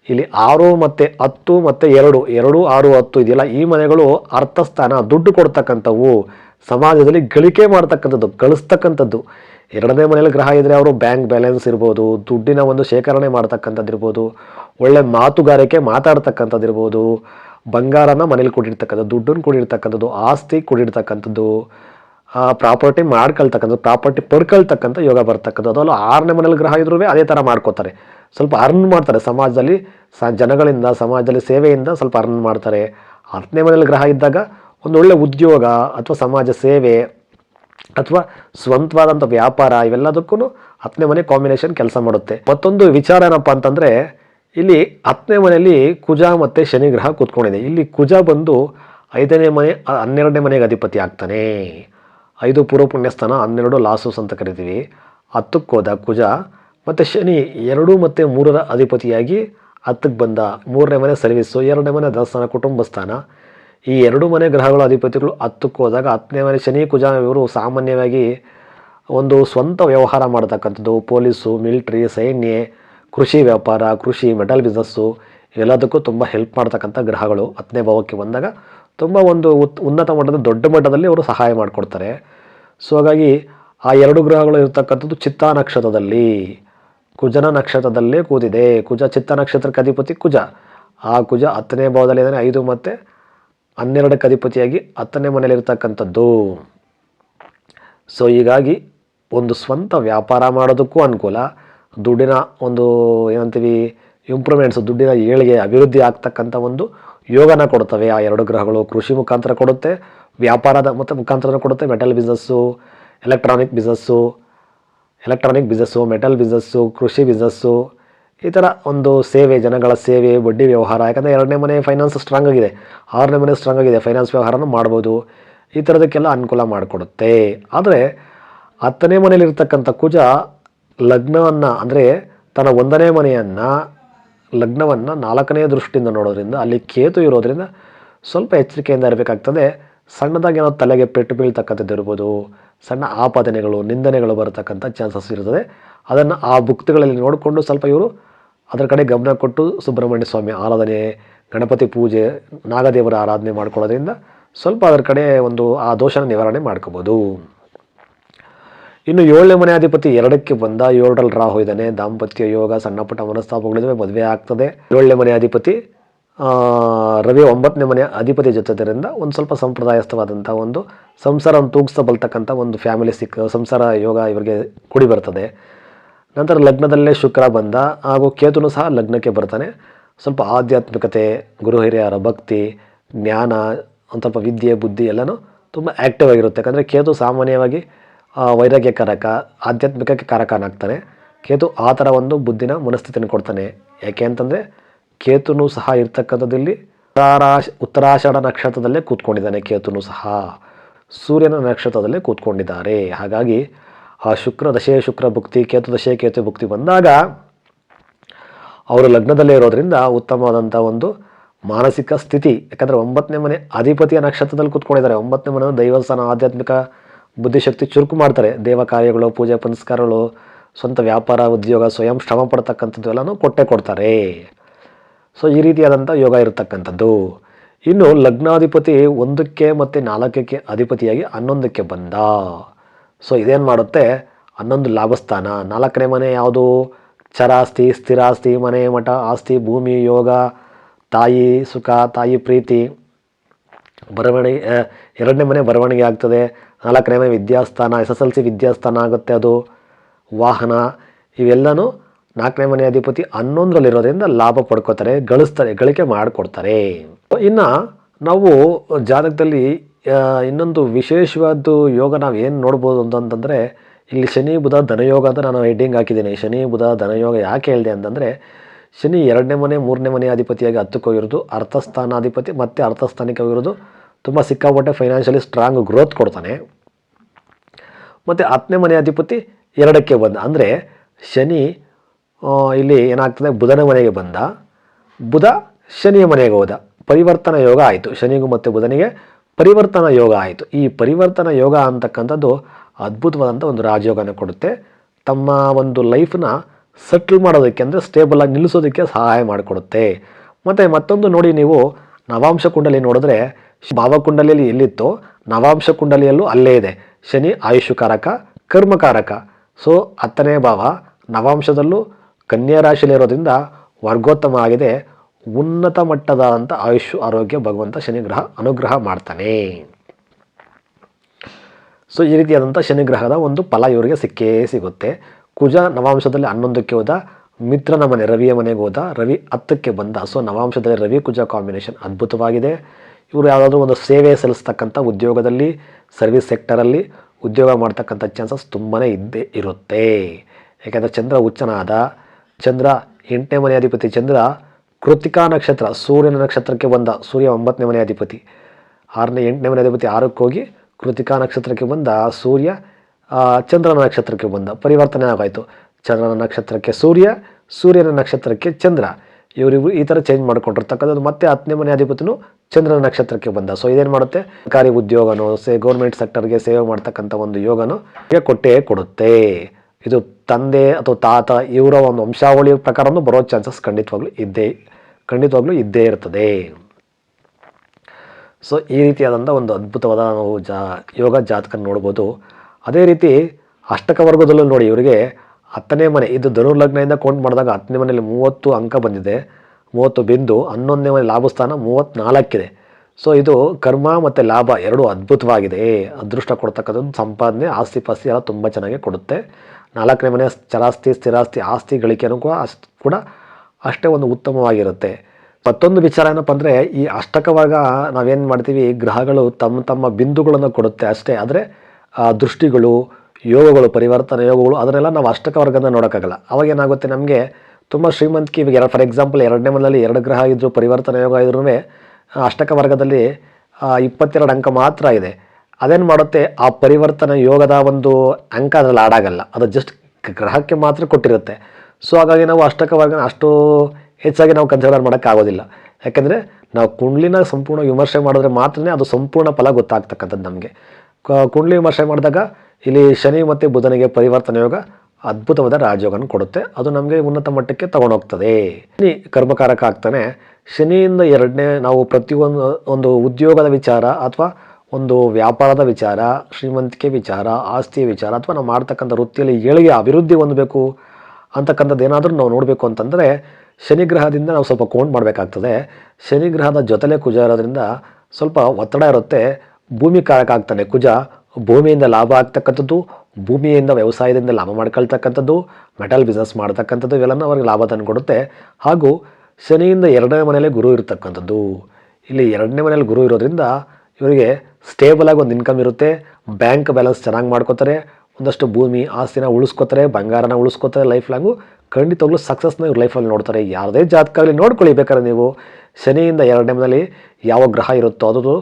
ಇಲ್ಲಿ ಆರು ಮತ್ತು ಹತ್ತು ಮತ್ತು ಎರಡು ಎರಡು, ಆರು, ಹತ್ತು ಇದೆಯಲ್ಲ, ಈ ಮನೆಗಳು ಅರ್ಥಸ್ಥಾನ, ದುಡ್ಡು ಕೊಡ್ತಕ್ಕಂಥವು, ಸಮಾಜದಲ್ಲಿ ಗಳಿಕೆ ಮಾಡ್ತಕ್ಕಂಥದ್ದು, ಗಳಿಸ್ತಕ್ಕಂಥದ್ದು. ಎರಡನೇ ಮನೆಯಲ್ಲಿ ಗ್ರಹ ಇದ್ದರೆ ಅವರು ಬ್ಯಾಂಕ್ ಬ್ಯಾಲೆನ್ಸ್ ಇರ್ಬೋದು, ದುಡ್ಡಿನ ಒಂದು ಶೇಖರಣೆ ಮಾಡ್ತಕ್ಕಂಥದ್ದು ಇರ್ಬೋದು ಒಳ್ಳೆ ಮಾತುಗಾರಿಕೆ ಮಾತಾಡ್ತಕ್ಕಂಥದ್ದು ಇರ್ಬೋದು ಬಂಗಾರನ ಮನೇಲಿ ಕೊಟ್ಟಿರ್ತಕ್ಕಂಥದ್ದು, ದುಡ್ಡನ್ನು ಕೊಡಿರ್ತಕ್ಕಂಥದ್ದು ಆಸ್ತಿ ಕೊಡಿರ್ತಕ್ಕಂಥದ್ದು ಪ್ರಾಪರ್ಟಿ ಮಾಡ್ಕೊಳ್ತಕ್ಕಂಥದ್ದು, ಪ್ರಾಪರ್ಟಿ ಪಡ್ಕೊಳ್ತಕ್ಕಂಥ ಯೋಗ ಬರ್ತಕ್ಕಂಥದ್ದು ಅದರಲ್ಲೂ ಆರನೇ ಮನೇಲಿ ಗ್ರಹ ಇದ್ರೂ ಅದೇ ಥರ ಮಾಡ್ಕೋತಾರೆ. ಸ್ವಲ್ಪ ಅರ್ನ್ ಮಾಡ್ತಾರೆ, ಸಮಾಜದಲ್ಲಿ ಸ, ಜನಗಳಿಂದ, ಸಮಾಜದಲ್ಲಿ ಸೇವೆಯಿಂದ ಸ್ವಲ್ಪ ಅರ್ನ್ ಮಾಡ್ತಾರೆ. ಹತ್ತನೇ ಮನೇಲಿ ಗ್ರಹ ಇದ್ದಾಗ ಒಂದು ಒಳ್ಳೆ ಉದ್ಯೋಗ ಅಥವಾ ಸಮಾಜ ಸೇವೆ ಅಥವಾ ಸ್ವಂತವಾದಂಥ ವ್ಯಾಪಾರ ಇವೆಲ್ಲದಕ್ಕೂ ಹತ್ತನೇ ಮನೆ ಕಾಂಬಿನೇಷನ್ ಕೆಲಸ ಮಾಡುತ್ತೆ. ಮತ್ತೊಂದು ವಿಚಾರ ಏನಪ್ಪ ಅಂತಂದರೆ ಇಲ್ಲಿ ಹತ್ತನೇ ಮನೆಯಲ್ಲಿ ಕುಜ ಮತ್ತು ಶನಿ ಗ್ರಹ ಕೂತ್ಕೊಂಡಿದೆ. ಇಲ್ಲಿ ಕುಜ ಬಂದು ಐದನೇ ಮನೆ ಹನ್ನೆರಡನೇ ಮನೆಗೆ ಅಧಿಪತಿ ಆಗ್ತಾನೆ. ಐದು ಪೂರ್ವ ಪುಣ್ಯಸ್ಥಾನ ಹನ್ನೆರಡು ಲಾಸಸ್ ಅಂತ ಕರಿತೀವಿ. ಹತ್ತಕ್ಕೆ ಹೋದ ಕುಜ ಮತ್ತು ಶನಿ ಎರಡು ಮತ್ತು ಮೂರರ ಅಧಿಪತಿಯಾಗಿ ಹತ್ತಕ್ಕೆ ಬಂದ. ಮೂರನೇ ಮನೆ ಸರ್ವಿಸ್ಸು, ಎರಡನೇ ಮನೆ ದೇವಸ್ಥಾನ ಕುಟುಂಬ ಸ್ಥಾನ ಈ ಎರಡು ಮನೆ ಗ್ರಹಗಳ ಅಧಿಪತಿಗಳು ಹತ್ತಕ್ಕೆ ಹೋದಾಗ ಹತ್ತನೇ ಮನೆ ಶನಿ, ಕುಜ ಇವರು ಸಾಮಾನ್ಯವಾಗಿ ಒಂದು ಸ್ವಂತ ವ್ಯವಹಾರ ಮಾಡ್ತಕ್ಕಂಥದ್ದು. ಪೊಲೀಸು, ಮಿಲ್ಟ್ರಿ, ಸೈನ್ಯ ಕೃಷಿ ವ್ಯಾಪಾರ, ಕೃಷಿ ಮೆಟಲ್ ಬಿಸ್ನೆಸ್ಸು ಎಲ್ಲದಕ್ಕೂ ತುಂಬ ಹೆಲ್ಪ್ ಮಾಡ್ತಕ್ಕಂಥ ಗ್ರಹಗಳು ಹತ್ತನೇ ಭಾವಕ್ಕೆ ಬಂದಾಗ ತುಂಬ ಒಂದು ಉನ್ನತ ಮಟ್ಟದ ದೊಡ್ಡ ಮಟ್ಟದಲ್ಲಿ ಅವರು ಸಹಾಯ ಮಾಡಿಕೊಡ್ತಾರೆ. ಸೊ ಹಾಗಾಗಿ ಆ ಎರಡು ಗ್ರಹಗಳು ಇರತಕ್ಕಂಥದ್ದು ಚಿತ್ತ ನಕ್ಷತ್ರದಲ್ಲಿ. ಕುಜನ ನಕ್ಷತ್ರದಲ್ಲೇ ಕೂತಿದೆ. ಕುಜ ಚಿತ್ತ ನಕ್ಷತ್ರಕ್ಕೆ ಅಧಿಪತಿ ಕುಜ. ಆ ಕುಜ ಹತ್ತನೇ ಭಾವದಲ್ಲಿ ಅಂದರೆ ಐದು ಮತ್ತು ಹನ್ನೆರಡಕ್ಕೆ ಅಧಿಪತಿಯಾಗಿ ಹತ್ತನೇ ಮನೆಯಲ್ಲಿರ್ತಕ್ಕಂಥದ್ದು ಸೊ ಹೀಗಾಗಿ ಒಂದು ಸ್ವಂತ ವ್ಯಾಪಾರ ಮಾಡೋದಕ್ಕೂ ಅನುಕೂಲ. ದುಡ್ಡಿನ ಒಂದು ಏನಂತೀವಿ ಇಂಪ್ರೂವ್ಮೆಂಟ್ಸ್ ದುಡ್ಡಿನ ಏಳಿಗೆ ಅಭಿವೃದ್ಧಿ ಆಗ್ತಕ್ಕಂಥ ಒಂದು ಯೋಗನ ಕೊಡ್ತವೆ ಆ ಎರಡು ಗ್ರಹಗಳು ಕೃಷಿ ಮುಖಾಂತರ ಕೊಡುತ್ತೆ, ವ್ಯಾಪಾರದ ಮತ್ತು ಮುಖಾಂತರ ಕೊಡುತ್ತೆ. Metal business electronic business electronic business metal business ಕೃಷಿ ಬಿಸ್ನೆಸ್ಸು ಈ ಥರ ಒಂದು ಸೇವೆ, ಜನಗಳ ಸೇವೆ, ಬಡ್ಡಿ ವ್ಯವಹಾರ, ಯಾಕಂದರೆ ಎರಡನೇ ಮನೆ ಫೈನಾನ್ಸ್ ಸ್ಟ್ರಾಂಗ್ ಆಗಿದೆ. ಆರನೇ ಮನೆ ಸ್ಟ್ರಾಂಗ್ ಆಗಿದೆ ಫೈನಾನ್ಸ್ ವ್ಯವಹಾರನೂ ಮಾಡ್ಬೋದು. ಈ ಥರದಕ್ಕೆಲ್ಲ ಅನುಕೂಲ ಮಾಡಿಕೊಡುತ್ತೆ. ಆದರೆ ಹತ್ತನೇ ಮನೇಲಿರ್ತಕ್ಕಂಥ ಕುಜ ಲಗ್ನವನ್ನು, ಅಂದರೆ ತನ್ನ ಒಂದನೇ ಮನೆಯನ್ನು, ಲಗ್ನವನ್ನು ನಾಲ್ಕನೇ ದೃಷ್ಟಿಯಿಂದ ನೋಡೋದ್ರಿಂದ, ಅಲ್ಲಿ ಕೇತು ಇರೋದರಿಂದ ಸ್ವಲ್ಪ ಎಚ್ಚರಿಕೆಯಿಂದ ಇರಬೇಕಾಗ್ತದೆ. ಸಣ್ಣದಾಗಿ ಏನೋ ತಲೆಗೆ ಪೆಟ್ಟು ಬೀಳ್ತಕ್ಕಂಥದ್ದು ಇರ್ಬೋದು, ಸಣ್ಣ ಆಪಾದನೆಗಳು, ನಿಂದನೆಗಳು ಬರತಕ್ಕಂಥ ಚಾನ್ಸಸ್ ಇರ್ತದೆ. ಅದನ್ನು ಆ ಭುಕ್ತಿಗಳಲ್ಲಿ ನೋಡಿಕೊಂಡು ಸ್ವಲ್ಪ ಇವರು ಅದರ ಕಡೆ ಗಮನ ಕೊಟ್ಟು ಸುಬ್ರಹ್ಮಣ್ಯ ಸ್ವಾಮಿ ಆರಾಧನೆ, ಗಣಪತಿ ಪೂಜೆ, ನಾಗದೇವರ ಆರಾಧನೆ ಮಾಡ್ಕೊಳ್ಳೋದ್ರಿಂದ ಸ್ವಲ್ಪ ಅದರ ಕಡೆ ಒಂದು ಆ ದೋಷನ ನಿವಾರಣೆ ಮಾಡ್ಕೋಬೋದು. ಇನ್ನು ಏಳನೇ ಮನೆ ಅಧಿಪತಿ ಎರಡಕ್ಕೆ ಬಂದ ಏಳರಲ್ಲಿ ರಾಹು ಇದ್ದಾನೆ. ದಾಂಪತ್ಯ ಯೋಗ ಸಣ್ಣ ಪುಟ್ಟ ಮನಸ್ತಾಪಗಳಿದ್ದಾವೆ ಮದುವೆ ಆಗ್ತದೆ. ಏಳನೇ ಮನೆ ಅಧಿಪತಿ ರವಿ ಒಂಬತ್ತನೇ ಮನೆ ಅಧಿಪತಿ ಜೊತೆದರಿಂದ ಒಂದು ಸ್ವಲ್ಪ ಸಂಪ್ರದಾಯಸ್ಥವಾದಂಥ ಒಂದು ಸಂಸಾರವನ್ನು ತೂಗಿಸ್ತಾ ಬಲ್ತಕ್ಕಂಥ ಒಂದು ಫ್ಯಾಮಿಲಿ ಸಿಕ್ಕ, ಸಂಸಾರ ಯೋಗ ಇವರಿಗೆ ಕೂಡಿ ಬರ್ತದೆ. ನಂತರ ಲಗ್ನದಲ್ಲೇ ಶುಕ್ರ ಬಂದ, ಹಾಗೂ ಕೇತುನು ಸಹ ಲಗ್ನಕ್ಕೆ ಬರ್ತಾನೆ. ಸ್ವಲ್ಪ ಆಧ್ಯಾತ್ಮಿಕತೆ, ಗುರು ಹಿರಿಯರ ಭಕ್ತಿ, ಜ್ಞಾನ, ಒಂದು ಸ್ವಲ್ಪ ವಿದ್ಯೆ, ಬುದ್ಧಿ ಎಲ್ಲನೂ ತುಂಬ ಆ್ಯಕ್ಟಿವ್ ಆಗಿರುತ್ತೆ. ಯಾಕಂದರೆ ಕೇತು ಸಾಮಾನ್ಯವಾಗಿ ವೈರಾಗ್ಯ ಕಾರಕ ಆಧ್ಯಾತ್ಮಿಕಕ್ಕೆ ಕಾರಕನಾಗ್ತಾನೆ. ಕೇತು ಆ ಥರ ಒಂದು ಬುದ್ಧಿನ ಮನಸ್ಥಿತಿಯನ್ನು ಕೊಡ್ತಾನೆ. ಯಾಕೆ ಅಂತಂದರೆ, ಕೇತುನು ಸಹ ಇರ್ತಕ್ಕಂಥದ್ದಲ್ಲಿ ಉತ್ತರಾಶ ಉತ್ತರಾಷಾಢ ನಕ್ಷತ್ರದಲ್ಲೇ ಕೂತ್ಕೊಂಡಿದ್ದಾನೆ. ಕೇತುನು ಸಹ ಸೂರ್ಯನ ನಕ್ಷತ್ರದಲ್ಲೇ ಕೂತ್ಕೊಂಡಿದ್ದಾರೆ. ಹಾಗಾಗಿ ಆ ಶುಕ್ರ ದಶೆ, ಶುಕ್ರ ಭುಕ್ತಿ, ಕೇತು ದಶೆ, ಕೇತು ಭುಕ್ತಿ ಬಂದಾಗ ಅವರು ಲಗ್ನದಲ್ಲೇ ಇರೋದ್ರಿಂದ ಉತ್ತಮವಾದಂಥ ಒಂದು ಮಾನಸಿಕ ಸ್ಥಿತಿ, ಯಾಕಂದರೆ ಒಂಬತ್ತನೇ ಮನೆ ಅಧಿಪತಿಯ ನಕ್ಷತ್ರದಲ್ಲಿ ಕೂತ್ಕೊಂಡಿದ್ದಾರೆ. ಒಂಬತ್ತನೇ ಮನೆ ದೈವಸ್ಥಾನ, ಆಧ್ಯಾತ್ಮಿಕ ಬುದ್ಧಿಶಕ್ತಿ ಚುರುಕು ಮಾಡ್ತಾರೆ. ದೇವ ಕಾರ್ಯಗಳು, ಪೂಜೆ ಪುನಸ್ಕಾರಗಳು, ಸ್ವಂತ ವ್ಯಾಪಾರ, ಉದ್ಯೋಗ, ಸ್ವಯಂ ಶ್ರಮ ಪಡ್ತಕ್ಕಂಥದ್ದು ಎಲ್ಲನೂ ಕೊಟ್ಟೆ ಕೊಡ್ತಾರೆ. ಸೊ ಈ ರೀತಿಯಾದಂಥ ಯೋಗ ಇರತಕ್ಕಂಥದ್ದು. ಇನ್ನು ಲಗ್ನಾಧಿಪತಿ ಒಂದಕ್ಕೆ ಮತ್ತು ನಾಲ್ಕಕ್ಕೆ ಅಧಿಪತಿಯಾಗಿ ಹನ್ನೊಂದಕ್ಕೆ ಬಂದ. ಸೊ ಇದೇನು ಮಾಡುತ್ತೆ? ಹನ್ನೊಂದು ಲಾಭಸ್ಥಾನ. ನಾಲ್ಕನೇ ಮನೆ ಯಾವುದು? ಚರಾಸ್ತಿ, ಸ್ಥಿರಾಸ್ತಿ, ಮನೆ ಮಠ, ಆಸ್ತಿ, ಭೂಮಿ, ಯೋಗ, ತಾಯಿ ಸುಖ, ತಾಯಿ ಪ್ರೀತಿ. ಬರವಣಿಗೆ ಎರಡನೇ ಮನೆ ಬರವಣಿಗೆ ಆಗ್ತದೆ. ನಾಲ್ಕನೇ ಮನೆ ವಿದ್ಯಾಸ್ಥಾನ, ಎಸ್ ಎಸ್ ಎಲ್ ಸಿ ವಿದ್ಯಾಸ್ಥಾನ ಆಗುತ್ತೆ ಅದು. ವಾಹನ, ಇವೆಲ್ಲನೂ ನಾಲ್ಕನೇ ಮನೆ ಅಧಿಪತಿ ಹನ್ನೊಂದರಲ್ಲಿರೋದ್ರಿಂದ ಲಾಭ ಪಡ್ಕೋತಾರೆ, ಗಳಿಸ್ತಾರೆ, ಗಳಿಕೆ ಮಾಡಿಕೊಡ್ತಾರೆ. ಇನ್ನು ನಾವು ಜಾತಕದಲ್ಲಿ ಇನ್ನೊಂದು ವಿಶೇಷವಾದ ಯೋಗ ನಾವು ಏನು ನೋಡ್ಬೋದು ಅಂತಂತಂದರೆ ಇಲ್ಲಿ ಶನಿ, ಬುಧ, ಧನಯೋಗ ಅಂತ ನಾನು ಹೆಡ್ಡಿಂಗ್ ಹಾಕಿದ್ದೀನಿ. ಶನಿ, ಬುಧ, ಧನಯೋಗ ಯಾಕೆ ಹೇಳಿದೆ ಅಂತಂದರೆ, ಶನಿ ಎರಡನೇ ಮನೆ, ಮೂರನೇ ಮನೆ ಅಧಿಪತಿಯಾಗಿ ಹತ್ತಕ್ಕೆ ಹೋಗಿರೋದು ಅರ್ಥಸ್ಥಾನಾಧಿಪತಿ ಮತ್ತು ಅರ್ಥಸ್ಥಾನಿಕವಾಗಿರೋದು, ತುಂಬ ಸಿಕ್ಕಾಪಟ್ಟೆ ಫೈನಾನ್ಷಿಯಲಿ ಸ್ಟ್ರಾಂಗ್ ಗ್ರೋತ್ ಕೊಡ್ತಾನೆ. ಮತ್ತು ಹತ್ತನೇ ಮನೆ ಅಧಿಪತಿ ಎರಡಕ್ಕೆ ಬಂದ. ಅಂದರೆ ಶನಿ ಇಲ್ಲಿ ಏನಾಗ್ತದೆ? ಬುಧನ ಮನೆಗೆ ಬಂದ. ಬುಧ ಶನಿಯ ಮನೆಗೆ ಹೋದ. ಪರಿವರ್ತನಾ ಯೋಗ ಆಯಿತು. ಶನಿಗೂ ಮತ್ತು ಬುಧನಿಗೆ ಪರಿವರ್ತನಾ ಯೋಗ ಆಯಿತು. ಈ ಪರಿವರ್ತನಾ ಯೋಗ ಅಂತಕ್ಕಂಥದ್ದು ಅದ್ಭುತವಾದಂಥ ಒಂದು ರಾಜಯೋಗನ ಕೊಡುತ್ತೆ. ತಮ್ಮ ಒಂದು ಲೈಫನ್ನ ಸೆಟ್ಲ್ ಮಾಡೋದಕ್ಕೆ ಅಂದರೆ ಸ್ಟೇಬಲ್ ಆಗಿ ನಿಲ್ಲಿಸೋದಕ್ಕೆ ಸಹಾಯ ಮಾಡಿಕೊಡುತ್ತೆ. ಮತ್ತು ಮತ್ತೊಂದು ನೋಡಿ ನೀವು, ನವಾಂಶ ಕುಂಡಲಿ ನೋಡಿದ್ರೆ ಭಾವಕುಂಡಲಿಯಲ್ಲಿ ಎಲ್ಲಿತ್ತು, ನವಾಂಶ ಕುಂಡಲಿಯಲ್ಲೂ ಅಲ್ಲೇ ಇದೆ. ಶನಿ ಆಯುಷುಕಾರಕ ಕರ್ಮಕಾರಕ. ಸೊ, ಹತ್ತನೇ ಭಾವ ನವಾಂಶದಲ್ಲೂ ಕನ್ಯಾ ರಾಶಿಯಲ್ಲಿರೋದ್ರಿಂದ ವರ್ಗೋತ್ತಮ ಆಗಿದೆ. ಉನ್ನತ ಮಟ್ಟದಾದಂಥ ಆಯುಷ್ ಆರೋಗ್ಯ ಭಗವಂತ ಶನಿಗ್ರಹ ಅನುಗ್ರಹ ಮಾಡ್ತಾನೆ. ಸೊ, ಈ ರೀತಿಯಾದಂಥ ಶನಿಗ್ರಹದ ಒಂದು ಫಲ ಇವರಿಗೆ ಸಿಕ್ಕೇ ಸಿಗುತ್ತೆ. ಕುಜ ನವಾಂಶದಲ್ಲಿ ಹನ್ನೊಂದಕ್ಕೆ ಹೋದ ಮಿತ್ರನ ಮನೆ ರವಿಯ ಮನೆಗೆ ಹೋದ, ರವಿ ಹತ್ತಕ್ಕೆ ಬಂದ. ಸೊ, ನವಾಂಶದಲ್ಲಿ ರವಿ ಕುಜ ಕಾಂಬಿನೇಷನ್ ಅದ್ಭುತವಾಗಿದೆ. ಇವರು ಯಾವುದಾದ್ರೂ ಒಂದು ಸೇವೆ ಸಲ್ಲಿಸ್ತಕ್ಕಂಥ ಉದ್ಯೋಗದಲ್ಲಿ ಸರ್ವಿಸ್ ಸೆಕ್ಟರಲ್ಲಿ ಉದ್ಯೋಗ ಮಾಡ್ತಕ್ಕಂಥ ಚಾನ್ಸಸ್ ತುಂಬಾ ಇದ್ದೇ ಇರುತ್ತೆ. ಯಾಕೆಂದರೆ ಚಂದ್ರ ಉಚ್ಚನಾದ ಚಂದ್ರ ಎಂಟನೇ ಮನೆ ಅಧಿಪತಿ, ಚಂದ್ರ ಕೃತಿಕಾ ನಕ್ಷತ್ರ, ಸೂರ್ಯನ ನಕ್ಷತ್ರಕ್ಕೆ ಬಂದ ಸೂರ್ಯ ಒಂಬತ್ತನೇ ಮನೆ ಅಧಿಪತಿ, ಆರನೇ, ಎಂಟನೇ ಮನೆ ಅಧಿಪತಿ ಆರಕ್ಕೆ ಹೋಗಿ ಕೃತಿಕಾ ನಕ್ಷತ್ರಕ್ಕೆ ಬಂದ ಸೂರ್ಯ ಚಂದ್ರನ ನಕ್ಷತ್ರಕ್ಕೆ ಬಂದ. ಪರಿವರ್ತನೆ ಆಗೋಯಿತು. ಚಂದ್ರನ ನಕ್ಷತ್ರಕ್ಕೆ ಸೂರ್ಯ, ಸೂರ್ಯನ ನಕ್ಷತ್ರಕ್ಕೆ ಚಂದ್ರ. ಇವರಿಗೂ ಈ ಥರ ಚೇಂಜ್ ಮಾಡ್ಕೊಂಡಿರ್ತಕ್ಕಂಥದ್ದು. ಮತ್ತೆ ಹತ್ತನೇ ಮನೆ ಅಧಿಪತಿನೂ ಚಂದ್ರನ ನಕ್ಷತ್ರಕ್ಕೆ ಬಂದ. ಸೊ ಇದೇನು ಮಾಡುತ್ತೆ? ಸರ್ಕಾರಿ ಉದ್ಯೋಗನೋ, ಸೇ ಗೌರ್ಮೆಂಟ್ ಸೆಕ್ಟರ್ಗೆ ಸೇವೆ ಮಾಡ್ತಕ್ಕಂಥ ಒಂದು ಯೋಗನೋ ಕೊಟ್ಟೇ ಕೊಡುತ್ತೆ. ಇದು ತಂದೆ ಅಥವಾ ತಾತ, ಇವರ ಒಂದು ವಂಶಾವಳಿ ಪ್ರಕಾರನೂ ಬರೋ ಚಾನ್ಸಸ್ ಖಂಡಿತವಾಗ್ಲೂ ಇದ್ದೇ ಖಂಡಿತವಾಗ್ಲೂ ಇದ್ದೇ ಇರ್ತದೆ. ಸೊ ಈ ರೀತಿಯಾದಂಥ ಒಂದು ಅದ್ಭುತವಾದ ನಾವು ಜಾ, ಯೋಗ ಜಾತಕ ನೋಡ್ಬೋದು. ಅದೇ ರೀತಿ ಅಷ್ಟಕ ವರ್ಗದಲ್ಲೂ ನೋಡಿ ಇವರಿಗೆ ಹತ್ತನೇ ಮನೆ, ಇದು ಧನುರ್ಲಗ್ನದಿಂದ ಕೌಂಟ್ ಮಾಡಿದಾಗ ಹತ್ತನೇ ಮನೆಯಲ್ಲಿ ಮೂವತ್ತು ಅಂಕ ಬಂದಿದೆ, ಮೂವತ್ತು ಬಿಂದು, ಹನ್ನೊಂದನೇ ಮನೆ ಲಾಭಸ್ಥಾನ ಮೂವತ್ತ್ನಾಲ್ಕಿದೆ ಸೊ ಇದು ಕರ್ಮ ಮತ್ತು ಲಾಭ ಎರಡೂ ಅದ್ಭುತವಾಗಿದೆ. ಅದೃಷ್ಟ ಕೊಡ್ತಕ್ಕಂಥದ್ದು ಸಂಪಾದನೆ, ಆಸ್ತಿ ಪಾಸ್ತಿ ಎಲ್ಲ ತುಂಬ ಚೆನ್ನಾಗಿ ಕೊಡುತ್ತೆ. ನಾಲ್ಕನೇ ಮನೆ ಚರಾಸ್ತಿ, ಸ್ಥಿರಾಸ್ತಿ, ಆಸ್ತಿ ಗಳಿಕೆಯೂ ಕೂಡ ಅಷ್ಟು ಕೂಡ ಅಷ್ಟೇ ಒಂದು ಉತ್ತಮವಾಗಿರುತ್ತೆ. ಮತ್ತೊಂದು ವಿಚಾರ ಏನಪ್ಪ ಅಂದರೆ, ಈ ಅಷ್ಟಕವಾಗ ನಾವೇನು ಮಾಡ್ತೀವಿ, ಗ್ರಹಗಳು ತಮ್ಮ ತಮ್ಮ ಬಿಂದುಗಳನ್ನು ಕೊಡುತ್ತೆ ಅಷ್ಟೇ. ಆದರೆ ದೃಷ್ಟಿಗಳು ಯೋಗಗಳು, ಪರಿವರ್ತನ ಯೋಗಗಳು, ಅದನ್ನೆಲ್ಲ ನಾವು ಅಷ್ಟಕ ವರ್ಗದ ನೋಡೋಕ್ಕಾಗಲ್ಲ. ಅವಾಗ ಏನಾಗುತ್ತೆ ನಮಗೆ ತುಂಬ ಶ್ರೀಮಂತಿಕೆ ಇವಾಗ ಎರಡು ಫಾರ್ ಎಕ್ಸಾಂಪಲ್ ಎರಡನೇ ಮನೆಯಲ್ಲಿ ಎರಡು ಗ್ರಹ ಇದ್ದರೂ ಪರಿವರ್ತನ ಯೋಗ ಇದ್ರೂ ಅಷ್ಟಕ ವರ್ಗದಲ್ಲಿ ಇಪ್ಪತ್ತೆರಡು ಅಂಕ ಮಾತ್ರ ಇದೆ. ಅದೇನು ಮಾಡುತ್ತೆ? ಆ ಪರಿವರ್ತನ ಯೋಗದ ಒಂದು ಅಂಕ ಅದರಲ್ಲಿ ಆಡಾಗಲ್ಲ ಅದು ಜಸ್ಟ್ ಗ್ರಹಕ್ಕೆ ಮಾತ್ರ ಕೊಟ್ಟಿರುತ್ತೆ. ಸೊ ಹಾಗಾಗಿ ನಾವು ಅಷ್ಟಕ ವರ್ಗನ ಅಷ್ಟು ಹೆಚ್ಚಾಗಿ ನಾವು ಕನ್ಸಿಡರ್ ಮಾಡೋಕ್ಕಾಗೋದಿಲ್ಲ. ಯಾಕೆಂದರೆ ನಾವು ಕುಂಡ್ಲಿನ ಸಂಪೂರ್ಣ ವಿಮರ್ಶೆ ಮಾಡಿದ್ರೆ ಮಾತ್ರ ಅದು ಸಂಪೂರ್ಣ ಫಲ ಗೊತ್ತಾಗ್ತಕ್ಕಂಥದ್ದು ನಮಗೆ. ಕುಂಡ್ಲಿ ವಿಮರ್ಶೆ ಮಾಡಿದಾಗ ಇಲ್ಲಿ ಶನಿ ಮತ್ತು ಬುಧನಿಗೆ ಪರಿವರ್ತನೆ ಯೋಗ ಅದ್ಭುತವಾದ ರಾಜಯೋಗನ ಕೊಡುತ್ತೆ. ಅದು ನಮಗೆ ಉನ್ನತ ಮಟ್ಟಕ್ಕೆ ತಗೊಂಡೋಗ್ತದೆ. ಶನಿ ಕರ್ಮಕಾರಕ ಆಗ್ತಾನೆ. ಶನಿಯಿಂದ ಎರಡನೇ ನಾವು ಪ್ರತಿಯೊಂದು, ಒಂದು ಉದ್ಯೋಗದ ವಿಚಾರ ಅಥವಾ ಒಂದು ವ್ಯಾಪಾರದ ವಿಚಾರ, ಶ್ರೀಮಂತಿಕೆ ವಿಚಾರ, ಆಸ್ತಿಯ ವಿಚಾರ ಅಥವಾ ನಾವು ಮಾಡ್ತಕ್ಕಂಥ ವೃತ್ತಿಯಲ್ಲಿ ಏಳಿಗೆ ಅಭಿವೃದ್ಧಿ ಹೊಂದಬೇಕು ಅಂತಕ್ಕಂಥದ್ದು ಏನಾದರೂ ನಾವು ನೋಡಬೇಕು ಅಂತಂದರೆ ಶನಿ ಗ್ರಹದಿಂದ ನಾವು ಸ್ವಲ್ಪ ಕೌಂಟ್ ಮಾಡಬೇಕಾಗ್ತದೆ. ಶನಿ ಗ್ರಹದ ಜೊತೆಲೇ ಕುಜ ಇರೋದ್ರಿಂದ ಸ್ವಲ್ಪ ಒತ್ತಡ ಇರುತ್ತೆ. ಭೂಮಿ ಕಾರಕ ಆಗ್ತಾನೆ ಕುಜ. ಭೂಮಿಯಿಂದ ಲಾಭ ಆಗ್ತಕ್ಕಂಥದ್ದು, ಭೂಮಿಯಿಂದ ವ್ಯವಸಾಯದಿಂದ ಲಾಭ ಮಾಡ್ಕೊಳ್ತಕ್ಕಂಥದ್ದು ಮೆಟಲ್ ಬಿಸ್ನೆಸ್ ಮಾಡ್ತಕ್ಕಂಥದ್ದು ಇವೆಲ್ಲನೂ ಅವ್ರಿಗೆ ಲಾಭ ತಂದುಕೊಡುತ್ತೆ. ಹಾಗೂ ಶನಿಯಿಂದ ಎರಡನೇ ಮನೆಯಲ್ಲಿ ಗುರು ಇರತಕ್ಕಂಥದ್ದು. ಇಲ್ಲಿ ಎರಡನೇ ಮನೆಯಲ್ಲಿ ಗುರು ಇರೋದ್ರಿಂದ ಇವರಿಗೆ ಸ್ಟೇಬಲ್ ಆಗಿ ಒಂದು ಇನ್ಕಮ್ ಇರುತ್ತೆ. ಬ್ಯಾಂಕ್ ಬ್ಯಾಲೆನ್ಸ್ ಚೆನ್ನಾಗಿ ಮಾಡ್ಕೋತಾರೆ. ಒಂದಷ್ಟು ಭೂಮಿ, ಆಸ್ತಿನ ಉಳಿಸ್ಕೋತಾರೆ, ಬಂಗಾರನ ಉಳಿಸ್ಕೋತಾರೆ ಲೈಫ್ ಲಾಂಗು ಖಂಡಿತವಾಗ್ಲೂ ಸಕ್ಸಸ್ನ ಇವ್ರ ಲೈಫಲ್ಲಿ ನೋಡ್ತಾರೆ. ಯಾವುದೇ ಜಾತಕಾಗಲಿ ನೋಡ್ಕೊಳ್ಳಿ ಬೇಕಾದ್ರೆ ನೀವು ಶನಿಯಿಂದ ಎರಡನೇ ಮನೆಯಲ್ಲಿ ಯಾವ ಗ್ರಹ ಇರುತ್ತೋ ಅದು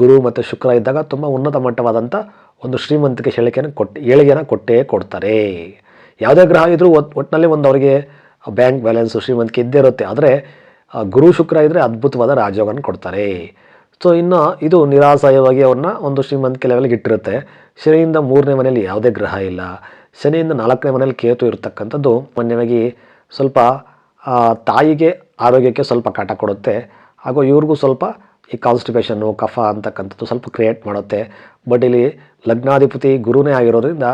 ಗುರು ಮತ್ತು ಶುಕ್ರ ಇದ್ದಾಗ ತುಂಬ ಉನ್ನತ ಮಟ್ಟವಾದಂಥ ಒಂದು ಶ್ರೀಮಂತಿಕೆ ಹೇಳಿಕೆಯನ್ನು ಕೊಟ್ಟು ಏಳಿಗೆಯನ್ನು ಕೊಟ್ಟೇ ಕೊಡ್ತಾರೆ. ಯಾವುದೇ ಗ್ರಹ ಇದ್ದರೂ ಒಟ್ ಒಟ್ಟಿನಲ್ಲಿ ಒಂದು ಅವರಿಗೆ ಬ್ಯಾಂಕ್ ಬ್ಯಾಲೆನ್ಸು ಶ್ರೀಮಂತಿಕೆ ಇದ್ದೇ ಇರುತ್ತೆ. ಆದರೆ ಗುರು ಶುಕ್ರ ಇದ್ದರೆ ಅದ್ಭುತವಾದ ರಾಜಯೋಗನ ಕೊಡ್ತಾರೆ. ಸೊ ಇನ್ನು ಇದು ನಿರಾಸಾಯವಾಗಿ ಅವ್ರನ್ನ ಒಂದು ಶ್ರೀಮಂತಿಕೆ ಲೆವೆಲ್ಗೆ ಇಟ್ಟಿರುತ್ತೆ. ಶನಿಯಿಂದ ಮೂರನೇ ಮನೆಯಲ್ಲಿ ಯಾವುದೇ ಗ್ರಹ ಇಲ್ಲ. ಶನಿಯಿಂದ ನಾಲ್ಕನೇ ಮನೆಯಲ್ಲಿ ಕೇತು ಇರತಕ್ಕಂಥದ್ದು ಮಾನ್ಯವಾಗಿ ಸ್ವಲ್ಪ ತಾಯಿಗೆ ಆರೋಗ್ಯಕ್ಕೆ ಸ್ವಲ್ಪ ಕಾಟ ಕೊಡುತ್ತೆ. ಹಾಗೂ ಇವ್ರಿಗೂ ಸ್ವಲ್ಪ ಈ ಕಾನ್ಸ್ಟಿಪೇಷನ್ನು, ಕಫ ಅಂತಕ್ಕಂಥದ್ದು ಸ್ವಲ್ಪ ಕ್ರಿಯೇಟ್ ಮಾಡುತ್ತೆ. ಬಟ್ ಇಲ್ಲಿ ಲಗ್ನಾಧಿಪತಿ ಗುರುನೇ ಆಗಿರೋದ್ರಿಂದ,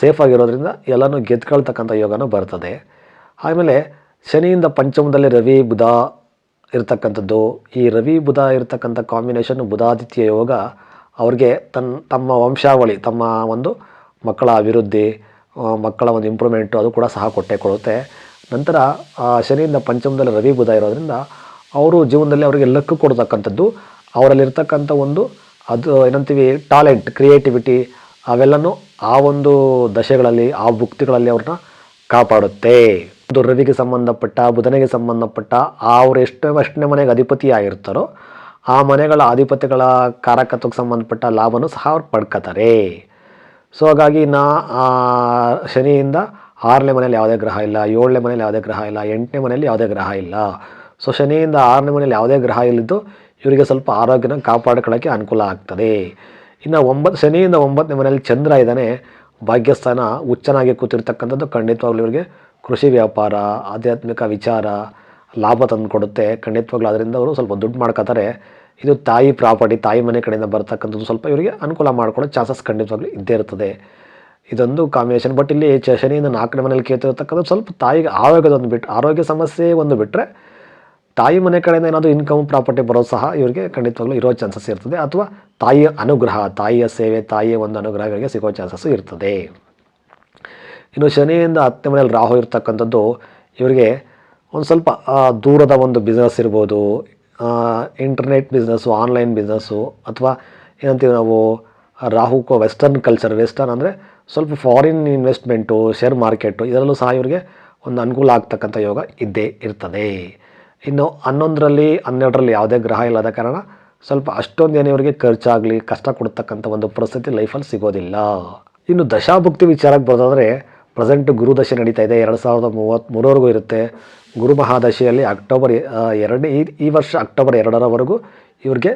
ಸೇಫ್ ಆಗಿರೋದ್ರಿಂದ ಎಲ್ಲನೂ ಗೆದ್ಕೊಳ್ತಕ್ಕಂಥ ಯೋಗನೂ ಬರ್ತದೆ. ಆಮೇಲೆ ಶನಿಯಿಂದ ಪಂಚಮದಲ್ಲಿ ರವಿ, ಬುಧ ಇರತಕ್ಕಂಥದ್ದು. ಈ ರವಿ, ಬುಧ ಇರತಕ್ಕಂಥ ಕಾಂಬಿನೇಷನ್ ಬುಧಾದಿತ್ಯ ಯೋಗ ಅವ್ರಿಗೆ ತನ್ನ, ತಮ್ಮ ವಂಶಾವಳಿ, ತಮ್ಮ ಒಂದು ಮಕ್ಕಳ ಅಭಿವೃದ್ಧಿ ಮಕ್ಕಳ ಒಂದು ಇಂಪ್ರೂವ್ಮೆಂಟು ಅದು ಕೂಡ ಸಹ ಕೊಟ್ಟೆ ಕೊಡುತ್ತೆ. ನಂತರ ಶನಿಯಿಂದ ಪಂಚಮದಲ್ಲಿ ರವಿ ಬುಧ ಇರೋದ್ರಿಂದ ಅವರು ಜೀವನದಲ್ಲಿ ಅವರಿಗೆ ಲಕ್ಕು ಕೊಡ್ತಕ್ಕಂಥದ್ದು, ಅವರಲ್ಲಿರ್ತಕ್ಕಂಥ ಒಂದು ಅದು, ಏನಂತೀವಿ ಟ್ಯಾಲೆಂಟ್ ಕ್ರಿಯೇಟಿವಿಟಿ ಅವೆಲ್ಲನೂ ಆ ಒಂದು ದಶೆಗಳಲ್ಲಿ, ಆ ಭುಕ್ತಿಗಳಲ್ಲಿ ಅವ್ರನ್ನ ಕಾಪಾಡುತ್ತೆ. ಒಂದು ರವಿಗೆ ಸಂಬಂಧಪಟ್ಟ, ಬುಧನಿಗೆ ಸಂಬಂಧಪಟ್ಟ, ಅವರು ಎಷ್ಟು ಎಷ್ಟನೇ ಮನೆಗೆ ಅಧಿಪತಿ ಆಗಿರ್ತಾರೋ ಆ ಮನೆಗಳ ಅಧಿಪತಿಗಳ ಕಾರಕತ್ವಕ್ಕೆ ಸಂಬಂಧಪಟ್ಟ ಲಾಭನೂ ಸಹ ಅವ್ರು ಪಡ್ಕೋತಾರೆ. ಸೊ ಹಾಗಾಗಿ ನಾ ಶನಿಯಿಂದ ಆರನೇ ಮನೇಲಿ ಯಾವುದೇ ಗ್ರಹ ಇಲ್ಲ, ಏಳನೇ ಮನೇಲಿ ಯಾವುದೇ ಗ್ರಹ ಇಲ್ಲ, ಎಂಟನೇ ಮನೇಲಿ ಯಾವುದೇ ಗ್ರಹ ಇಲ್ಲ. ಸೊ ಶನಿಯಿಂದ ಆರನೇ ಮನೇಲಿ ಯಾವುದೇ ಗ್ರಹ ಇಲ್ಲಿದ್ದು ಇವರಿಗೆ ಸ್ವಲ್ಪ ಆರೋಗ್ಯನ ಕಾಪಾಡ್ಕೊಳ್ಳೋಕ್ಕೆ ಅನುಕೂಲ ಆಗ್ತದೆ. ಇನ್ನು ಒಂಬತ್ತು ಶನಿಯಿಂದ ಒಂಬತ್ತನೇ ಮನೇಲಿ ಚಂದ್ರ ಇದ್ದಾನೆ, ಭಾಗ್ಯಸ್ಥಾನ ಹುಚ್ಚನಾಗಿ ಕೂತಿರ್ತಕ್ಕಂಥದ್ದು ಖಂಡಿತವಾಗ್ಲೂ ಇವರಿಗೆ ಕೃಷಿ ವ್ಯಾಪಾರ, ಆಧ್ಯಾತ್ಮಿಕ ವಿಚಾರ ಲಾಭ ತಂದು ಕೊಡುತ್ತೆ ಖಂಡಿತವಾಗ್ಲೂ ಅದರಿಂದ ಅವರು ಸ್ವಲ್ಪ ದುಡ್ಡು ಮಾಡ್ಕೋತಾರೆ. ಇದು ತಾಯಿ ಪ್ರಾಪರ್ಟಿ, ತಾಯಿ ಮನೆ ಕಡೆಯಿಂದ ಬರ್ತಕ್ಕಂಥದ್ದು ಸ್ವಲ್ಪ ಇವರಿಗೆ ಅನುಕೂಲ ಮಾಡ್ಕೊಳ್ಳೋ ಚಾನ್ಸಸ್ ಖಂಡಿತವಾಗ್ಲೂ ಇದ್ದೇ ಇರ್ತದೆ. ಇದೊಂದು ಕಾಂಬಿನೇಷನ್ ಬಟ್ ಇಲ್ಲಿ ಶನಿಯಿಂದ ನಾಲ್ಕನೇ ಮನೇಲಿ ಕೇತು ಇರ್ತಕ್ಕಂಥ ಸ್ವಲ್ಪ ತಾಯಿಗೆ ಆರೋಗ್ಯದೊಂದು ಬಿಟ್ಟು ಆರೋಗ್ಯ ಸಮಸ್ಯೆ ಒಂದು ಬಿಟ್ಟರೆ ತಾಯಿ ಮನೆ ಕಡೆಯಿಂದ ಏನಾದರೂ ಇನ್ಕಮ್ ಪ್ರಾಪರ್ಟಿ ಬರೋದು ಸಹ ಇವರಿಗೆ ಖಂಡಿತವಾಗ್ಲೂ ಇರೋ ಚಾನ್ಸಸ್ ಇರ್ತದೆ. ಅಥವಾ ತಾಯಿಯ ಅನುಗ್ರಹ, ತಾಯಿಯ ಸೇವೆ, ತಾಯಿಯ ಒಂದು ಅನುಗ್ರಹ ಇವರಿಗೆ ಸಿಗೋ ಚಾನ್ಸಸ್ ಇರ್ತದೆ. ಇನ್ನು ಶನಿಯಿಂದ ಹತ್ತನೇ ಮನೇಲಿ ರಾಹು ಇರ್ತಕ್ಕಂಥದ್ದು ಇವರಿಗೆ ಒಂದು ಸ್ವಲ್ಪ ದೂರದ ಒಂದು ಬಿಸ್ನೆಸ್ ಇರ್ಬೋದು ಇಂಟರ್ನೆಟ್ ಬಿಸ್ನೆಸ್ಸು ಆನ್ಲೈನ್ ಬಿಸ್ನೆಸ್ಸು ಅಥವಾ ಏನಂತೀವಿ ನಾವು ರಾಹುಕೋ ವೆಸ್ಟರ್ನ್ ಕಲ್ಚರ್ ವೆಸ್ಟರ್ನ್ ಅಂದರೆ ಸ್ವಲ್ಪ ಫಾರಿನ್ ಇನ್ವೆಸ್ಟ್ಮೆಂಟು ಶೇರ್ ಮಾರ್ಕೆಟು ಇದರಲ್ಲೂ ಸಹ ಇವರಿಗೆ ಒಂದು ಅನುಕೂಲ ಆಗ್ತಕ್ಕಂಥ ಯೋಗ ಇದ್ದೇ ಇರ್ತದೆ. ಇನ್ನು ಹನ್ನೊಂದರಲ್ಲಿ, ಹನ್ನೆರಡರಲ್ಲಿ ಯಾವುದೇ ಗ್ರಹ ಇಲ್ಲದ ಕಾರಣ ಸ್ವಲ್ಪ ಅಷ್ಟೊಂದು ಏನು ಇವರಿಗೆ ಖರ್ಚಾಗಲಿ ಕಷ್ಟ ಕೊಡ್ತಕ್ಕಂಥ ಒಂದು ಪರಿಸ್ಥಿತಿ ಲೈಫಲ್ಲಿ ಸಿಗೋದಿಲ್ಲ. ಇನ್ನು ದಶಾಭುಕ್ತಿ ವಿಚಾರಕ್ಕೆ ಬರೋದಾದರೆ ಪ್ರೆಸೆಂಟ್ ಗುರುದಶೆ ನಡೀತಾ ಇದೆ. ಎರಡು ಸಾವಿರದ ಮೂವತ್ತ್ಮೂರವರೆಗೂ ಇರುತ್ತೆ. ಗುರು ಮಹಾದಶೆಯಲ್ಲಿ ಅಕ್ಟೋಬರ್ ಎರಡು ಈ ವರ್ಷ ಅಕ್ಟೋಬರ್ ಎರಡರವರೆಗೂ ಇವ್ರಿಗೆ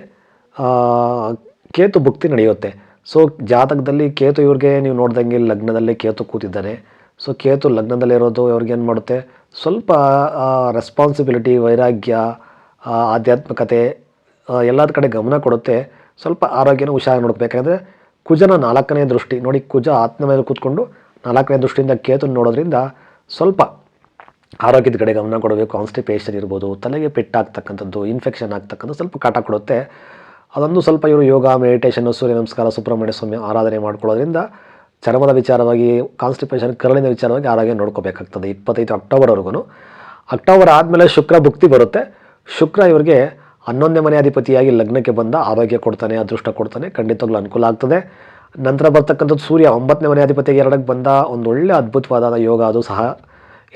ಕೇತು ಭುಕ್ತಿ ನಡೆಯುತ್ತೆ. ಸೊ, ಜಾತಕದಲ್ಲಿ ಕೇತು ಇವ್ರಿಗೆ ನೀವು ನೋಡ್ದಂಗೆ ಲಗ್ನದಲ್ಲಿ ಕೇತು ಕೂತಿದ್ದಾರೆ. ಸೊ, ಕೇತು ಲಗ್ನದಲ್ಲಿರೋದು ಇವ್ರಿಗೆ ಏನು ಮಾಡುತ್ತೆ? ಸ್ವಲ್ಪ ರೆಸ್ಪಾನ್ಸಿಬಿಲಿಟಿ ವೈರಾಗ್ಯ ಆಧ್ಯಾತ್ಮಿಕತೆ ಎಲ್ಲದ ಕಡೆ ಗಮನ ಕೊಡುತ್ತೆ. ಸ್ವಲ್ಪ ಆರೋಗ್ಯನ ಹುಷಾರು ನೋಡಬೇಕಾದ್ರೆ ಕುಜನ ನಾಲ್ಕನೇ ದೃಷ್ಟಿ. ನೋಡಿ, ಕುಜ ಆತ್ಮ ಮೇಲೆ ಕೂತ್ಕೊಂಡು ನಾಲ್ಕನೇ ದೃಷ್ಟಿಯಿಂದ ಕೇತು ನೋಡೋದ್ರಿಂದ ಸ್ವಲ್ಪ ಆರೋಗ್ಯದ ಕಡೆ ಗಮನ ಕೊಡಬೇಕು ಕಾನ್ಸ್ಟಿಪೇಷನ್ ಇರ್ಬೋದು, ತಲೆಗೆ ಪೆಟ್ಟಾಗ್ತಕ್ಕಂಥದ್ದು ಇನ್ಫೆಕ್ಷನ್ ಆಗ್ತಕ್ಕಂಥದ್ದು ಸ್ವಲ್ಪ ಕಾಟ ಕೊಡುತ್ತೆ. ಅದೊಂದು ಸ್ವಲ್ಪ ಇವರು ಯೋಗ ಮೆಡಿಟೇಷನ್ ಸೂರ್ಯ ನಮಸ್ಕಾರ, ಸುಬ್ರಹ್ಮಣ್ಯ ಸ್ವಾಮಿ ಆರಾಧನೆ ಮಾಡ್ಕೊಳ್ಳೋದ್ರಿಂದ ಚರ್ಮದ ವಿಚಾರವಾಗಿ ಕಾನ್ಸ್ಟಿಪೇಷನ್ ಕರಳಿನ ವಿಚಾರವಾಗಿ ಆರೋಗ್ಯ ನೋಡ್ಕೋಬೇಕಾಗ್ತದೆ. ಇಪ್ಪತ್ತೈದು ಅಕ್ಟೋಬರ್ವರೆಗೂ ಅಕ್ಟೋಬರ್ ಆದಮೇಲೆ ಶುಕ್ರ ಭುಕ್ತಿ ಬರುತ್ತೆ. ಶುಕ್ರ ಇವರಿಗೆ ಹನ್ನೊಂದನೇ ಮನೆ ಅಧಿಪತಿಯಾಗಿ ಲಗ್ನಕ್ಕೆ ಬಂದ ಆರೋಗ್ಯ ಕೊಡ್ತಾನೆ, ಅದೃಷ್ಟ ಕೊಡ್ತಾನೆ, ಖಂಡಿತವಾಗ್ಲೂ ಅನುಕೂಲ ಆಗ್ತದೆ. ನಂತರ ಬರ್ತಕ್ಕಂಥದ್ದು ಸೂರ್ಯ ಒಂಬತ್ತನೇ ಮನೆ ಅಧಿಪತಿಗೆ ಎರಡಕ್ಕೆ ಬಂದ ಒಂದು ಒಳ್ಳೆ ಅದ್ಭುತವಾದ ಯೋಗ ಅದು ಸಹ.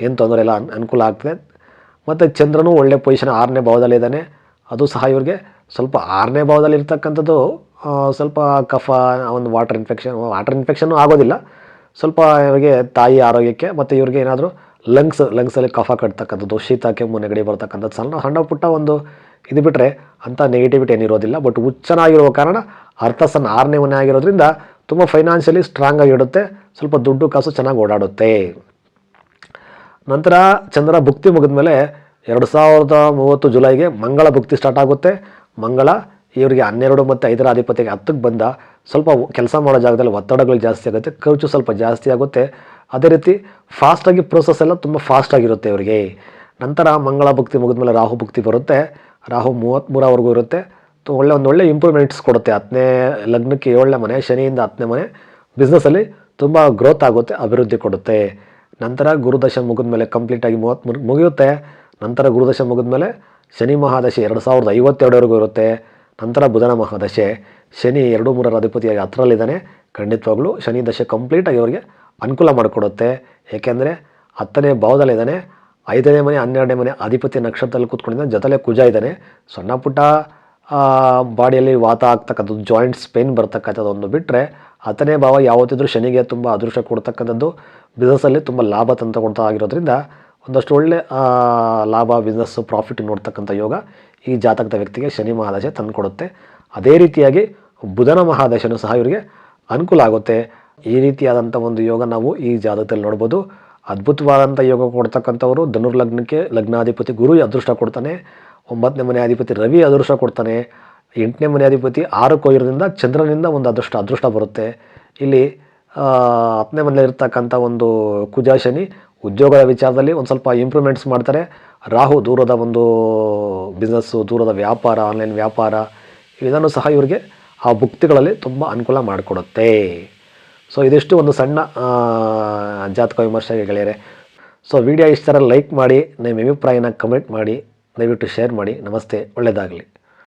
ಏನು ತೊಂದರೆ ಇಲ್ಲ, ಅನ್- ಅನುಕೂಲ ಆಗ್ತದೆ. ಮತ್ತು ಚಂದ್ರನು ಒಳ್ಳೆ ಪೊಸಿಷನ್ ಆರನೇ ಭಾವದಲ್ಲಿದ್ದಾನೆ ಅದು ಸಹ ಇವ್ರಿಗೆ ಸ್ವಲ್ಪ ಆರನೇ ಭಾವದಲ್ಲಿ ಇರ್ತಕ್ಕಂಥದ್ದು ಸ್ವಲ್ಪ ಕಫ, ಒಂದು ವಾಟರ್ ಇನ್ಫೆಕ್ಷನ್ ವಾಟರ್ ಇನ್ಫೆಕ್ಷನ್ನು ಆಗೋದಿಲ್ಲ. ಸ್ವಲ್ಪ ಇವರಿಗೆ ತಾಯಿ ಆರೋಗ್ಯಕ್ಕೆ ಮತ್ತು ಇವ್ರಿಗೆ ಏನಾದರೂ ಲಂಗ್ಸ್ ಲಂಗ್ಸಲ್ಲಿ ಕಫ ಕಟ್ತಕ್ಕಂಥದ್ದು, ಶೀತ, ಕೆಮ್ಮು ನೆಗಡಿ ಬರ್ತಕ್ಕಂಥದ್ದು, ಸಣ್ಣ ಸಣ್ಣ ಪುಟ್ಟ ಒಂದು ಇದು ಬಿಟ್ಟರೆ ಅಂಥ ನೆಗೆಟಿವಿಟಿ ಏನಿರೋದಿಲ್ಲ ಬಟ್ ಹುಚ್ಚನಾಗಿರುವ ಕಾರಣ ಅರ್ಥಸನ್ ಆರನೇ ಮನೆ ಆಗಿರೋದ್ರಿಂದ ತುಂಬ ಫೈನಾನ್ಷಿಯಲಿ ಸ್ಟ್ರಾಂಗ್ ಆಗಿಡುತ್ತೆ ಸ್ವಲ್ಪ ದುಡ್ಡು ಕಾಸು ಚೆನ್ನಾಗಿ ಓಡಾಡುತ್ತೆ. ನಂತರ ಚಂದ್ರ ಭುಕ್ತಿ ಮುಗಿದ್ಮೇಲೆ ಎರಡು ಸಾವಿರದ ಮೂವತ್ತು ಜುಲೈಗೆ ಮಂಗಳ ಭುಕ್ತಿ ಸ್ಟಾರ್ಟ್ ಆಗುತ್ತೆ. ಮಂಗಳ ಇವರಿಗೆ ಹನ್ನೆರಡು ಮತ್ತು ಐದರ ಅಧಿಪತಿಗೆ ಹತ್ತಕ್ಕೆ ಬಂದ ಸ್ವಲ್ಪ ಕೆಲಸ ಮಾಡೋ ಜಾಗದಲ್ಲಿ ಒತ್ತಡಗಳು ಜಾಸ್ತಿ ಆಗುತ್ತೆ. ಖರ್ಚು ಸ್ವಲ್ಪ ಜಾಸ್ತಿ ಆಗುತ್ತೆ. ಅದೇ ರೀತಿ ಫಾಸ್ಟಾಗಿ ಪ್ರೋಸೆಸ್ ಎಲ್ಲ ತುಂಬ ಫಾಸ್ಟಾಗಿರುತ್ತೆ ಇವರಿಗೆ. ನಂತರ ಮಂಗಳ ಭುಕ್ತಿ ಮುಗಿದ್ಮೇಲೆ ರಾಹು ಭುಕ್ತಿ ಬರುತ್ತೆ. ರಾಹು ಮೂವತ್ತ್ಮೂರವರೆಗೂ ಇರುತ್ತೆ. ತು- ಒಳ್ಳೆ, ಒಂದು ಒಳ್ಳೆ ಇಂಪ್ರೂವ್ಮೆಂಟ್ಸ್ ಕೊಡುತ್ತೆ. ಹತ್ತನೇ ಲಗ್ನಕ್ಕೆ ಏಳನೇ ಮನೆ, ಶನಿಯಿಂದ ಹತ್ತನೇ ಮನೆ. ಬಿಸ್ನೆಸ್ಸಲ್ಲಿ ತುಂಬ ಗ್ರೋತ್ ಆಗುತ್ತೆ, ಅಭಿವೃದ್ಧಿ ಕೊಡುತ್ತೆ. ನಂತರ ಗುರುದಶ ಮುಗಿದ್ಮೇಲೆ ಕಂಪ್ಲೀಟಾಗಿ ಮೂವತ್ತ್ಮೂರು ಮುಗಿಯುತ್ತೆ. ನಂತರ ಗುರುದಶ ಮುಗಿದ್ಮೇಲೆ ಶನಿ ಮಹಾದಶೆ ಎರಡು ಸಾವಿರದ ಐವತ್ತೆರಡವರೆಗೂ ಇರುತ್ತೆ. ನಂತರ ಬುಧನ ಮಹಾದಶೆ. ಶನಿ ಎರಡು ಮೂರರ ಅಧಿಪತಿಯಾಗಿ ಹತ್ತರಲ್ಲಿದ್ದಾನೆ ಖಂಡಿತವಾಗ್ಲೂ ಶನಿ ದಶೆ ಕಂಪ್ಲೀಟಾಗಿ ಅವರಿಗೆ ಅನುಕೂಲ ಮಾಡಿಕೊಡುತ್ತೆ. ಏಕೆಂದರೆ ಹತ್ತನೇ ಭಾವದಲ್ಲಿದ್ದಾನೆ. ಐದನೇ ಮನೆ, ಹನ್ನೆರಡನೇ ಮನೆ ಅಧಿಪತಿ ನಕ್ಷತ್ರದಲ್ಲಿ ಕೂತ್ಕೊಂಡಿದ್ದಾನೆ ಜೊತೆಲೆ ಕುಜ ಇದ್ದಾನೆ. ಸಣ್ಣ ಪುಟ್ಟ ಬಾಡಿಯಲ್ಲಿ ವಾತ ಆಗ್ತಕ್ಕಂಥದ್ದು ಜಾಯಿಂಟ್ಸ್ ಪೇನ್ ಬರ್ತಕ್ಕಂಥದ್ದು ಒಂದು ಬಿಟ್ಟರೆ ಹತ್ತನೇ ಭಾವ ಯಾವತ್ತಿದ್ರೂ ಶನಿಗೆ ತುಂಬ ಅದೃಷ್ಟ ಕೊಡ್ತಕ್ಕಂಥದ್ದು. ಬಿಸ್ನೆಸ್ಸಲ್ಲಿ ತುಂಬ ಲಾಭ ತಂತ ಕೊಡ್ತಾ ಆಗಿರೋದ್ರಿಂದ ಒಂದಷ್ಟು ಒಳ್ಳೆ ಲಾಭ ಬಿಸ್ನೆಸ್ ಪ್ರಾಫಿಟ್ ನೋಡ್ತಕ್ಕಂಥ ಯೋಗ ಈ ಜಾತಕದ ವ್ಯಕ್ತಿಗೆ ಶನಿ ಮಹಾದಶೆ ತಂದುಕೊಡುತ್ತೆ ಅದೇ ರೀತಿಯಾಗಿ ಬುಧನ ಮಹಾದಶನೂ ಸಹ ಇವರಿಗೆ ಅನುಕೂಲ ಆಗುತ್ತೆ. ಈ ರೀತಿಯಾದಂಥ ಒಂದು ಯೋಗ ನಾವು ಈ ಜಾತಕದಲ್ಲಿ ನೋಡ್ಬೋದು. ಅದ್ಭುತವಾದಂಥ ಯೋಗ ಕೊಡ್ತಕ್ಕಂಥವರು ಧನುರ್ಲಗ್ನಕ್ಕೆ ಲಗ್ನಾಧಿಪತಿ ಗುರು ಅದೃಷ್ಟ ಕೊಡ್ತಾನೆ, ಒಂಬತ್ತನೇ ಮನೆ ಅಧಿಪತಿ ರವಿ ಅದೃಷ್ಟ ಕೊಡ್ತಾನೆ, ಎಂಟನೇ ಮನೆ ಅಧಿಪತಿ ಆರು ಕೋಯಿರದಿಂದ ಚಂದ್ರನಿಂದ ಒಂದು ಅದೃಷ್ಟ ಅದೃಷ್ಟ ಬರುತ್ತೆ. ಇಲ್ಲಿ ಹತ್ತನೇ ಮನೆಯಲ್ಲಿರ್ತಕ್ಕಂಥ ಒಂದು ಕುಜ ಶನಿ ಉದ್ಯೋಗದ ವಿಚಾರದಲ್ಲಿ ಒಂದು ಸ್ವಲ್ಪ ಇಂಪ್ರೂವ್ಮೆಂಟ್ಸ್ ಮಾಡ್ತಾರೆ. ರಾಹು ದೂರದ ಒಂದು ಬಿಸ್ನೆಸ್ಸು ದೂರದ ವ್ಯಾಪಾರ ಆನ್ಲೈನ್ ವ್ಯಾಪಾರ, ಇದನ್ನು ಸಹ ಇವರಿಗೆ ಆ ಭುಕ್ತಿಗಳಲ್ಲಿ ತುಂಬ ಅನುಕೂಲ ಮಾಡಿಕೊಡುತ್ತೆ. ಸೊ ಇದಿಷ್ಟು ಒಂದು ಸಣ್ಣ ಜಾತಕ ವಿಮರ್ಶೆ ಗೆಳೆಯರೆ. ಸೊ ವಿಡಿಯೋ ಇಷ್ಟರ ಲೈಕ್ ಮಾಡಿ, ನಿಮ್ಮ ಅಭಿಪ್ರಾಯನ ಕಮೆಂಟ್ ಮಾಡಿ, ದಯವಿಟ್ಟು ಶೇರ್ ಮಾಡಿ. ನಮಸ್ತೆ, ಒಳ್ಳೆಯದಾಗಲಿ.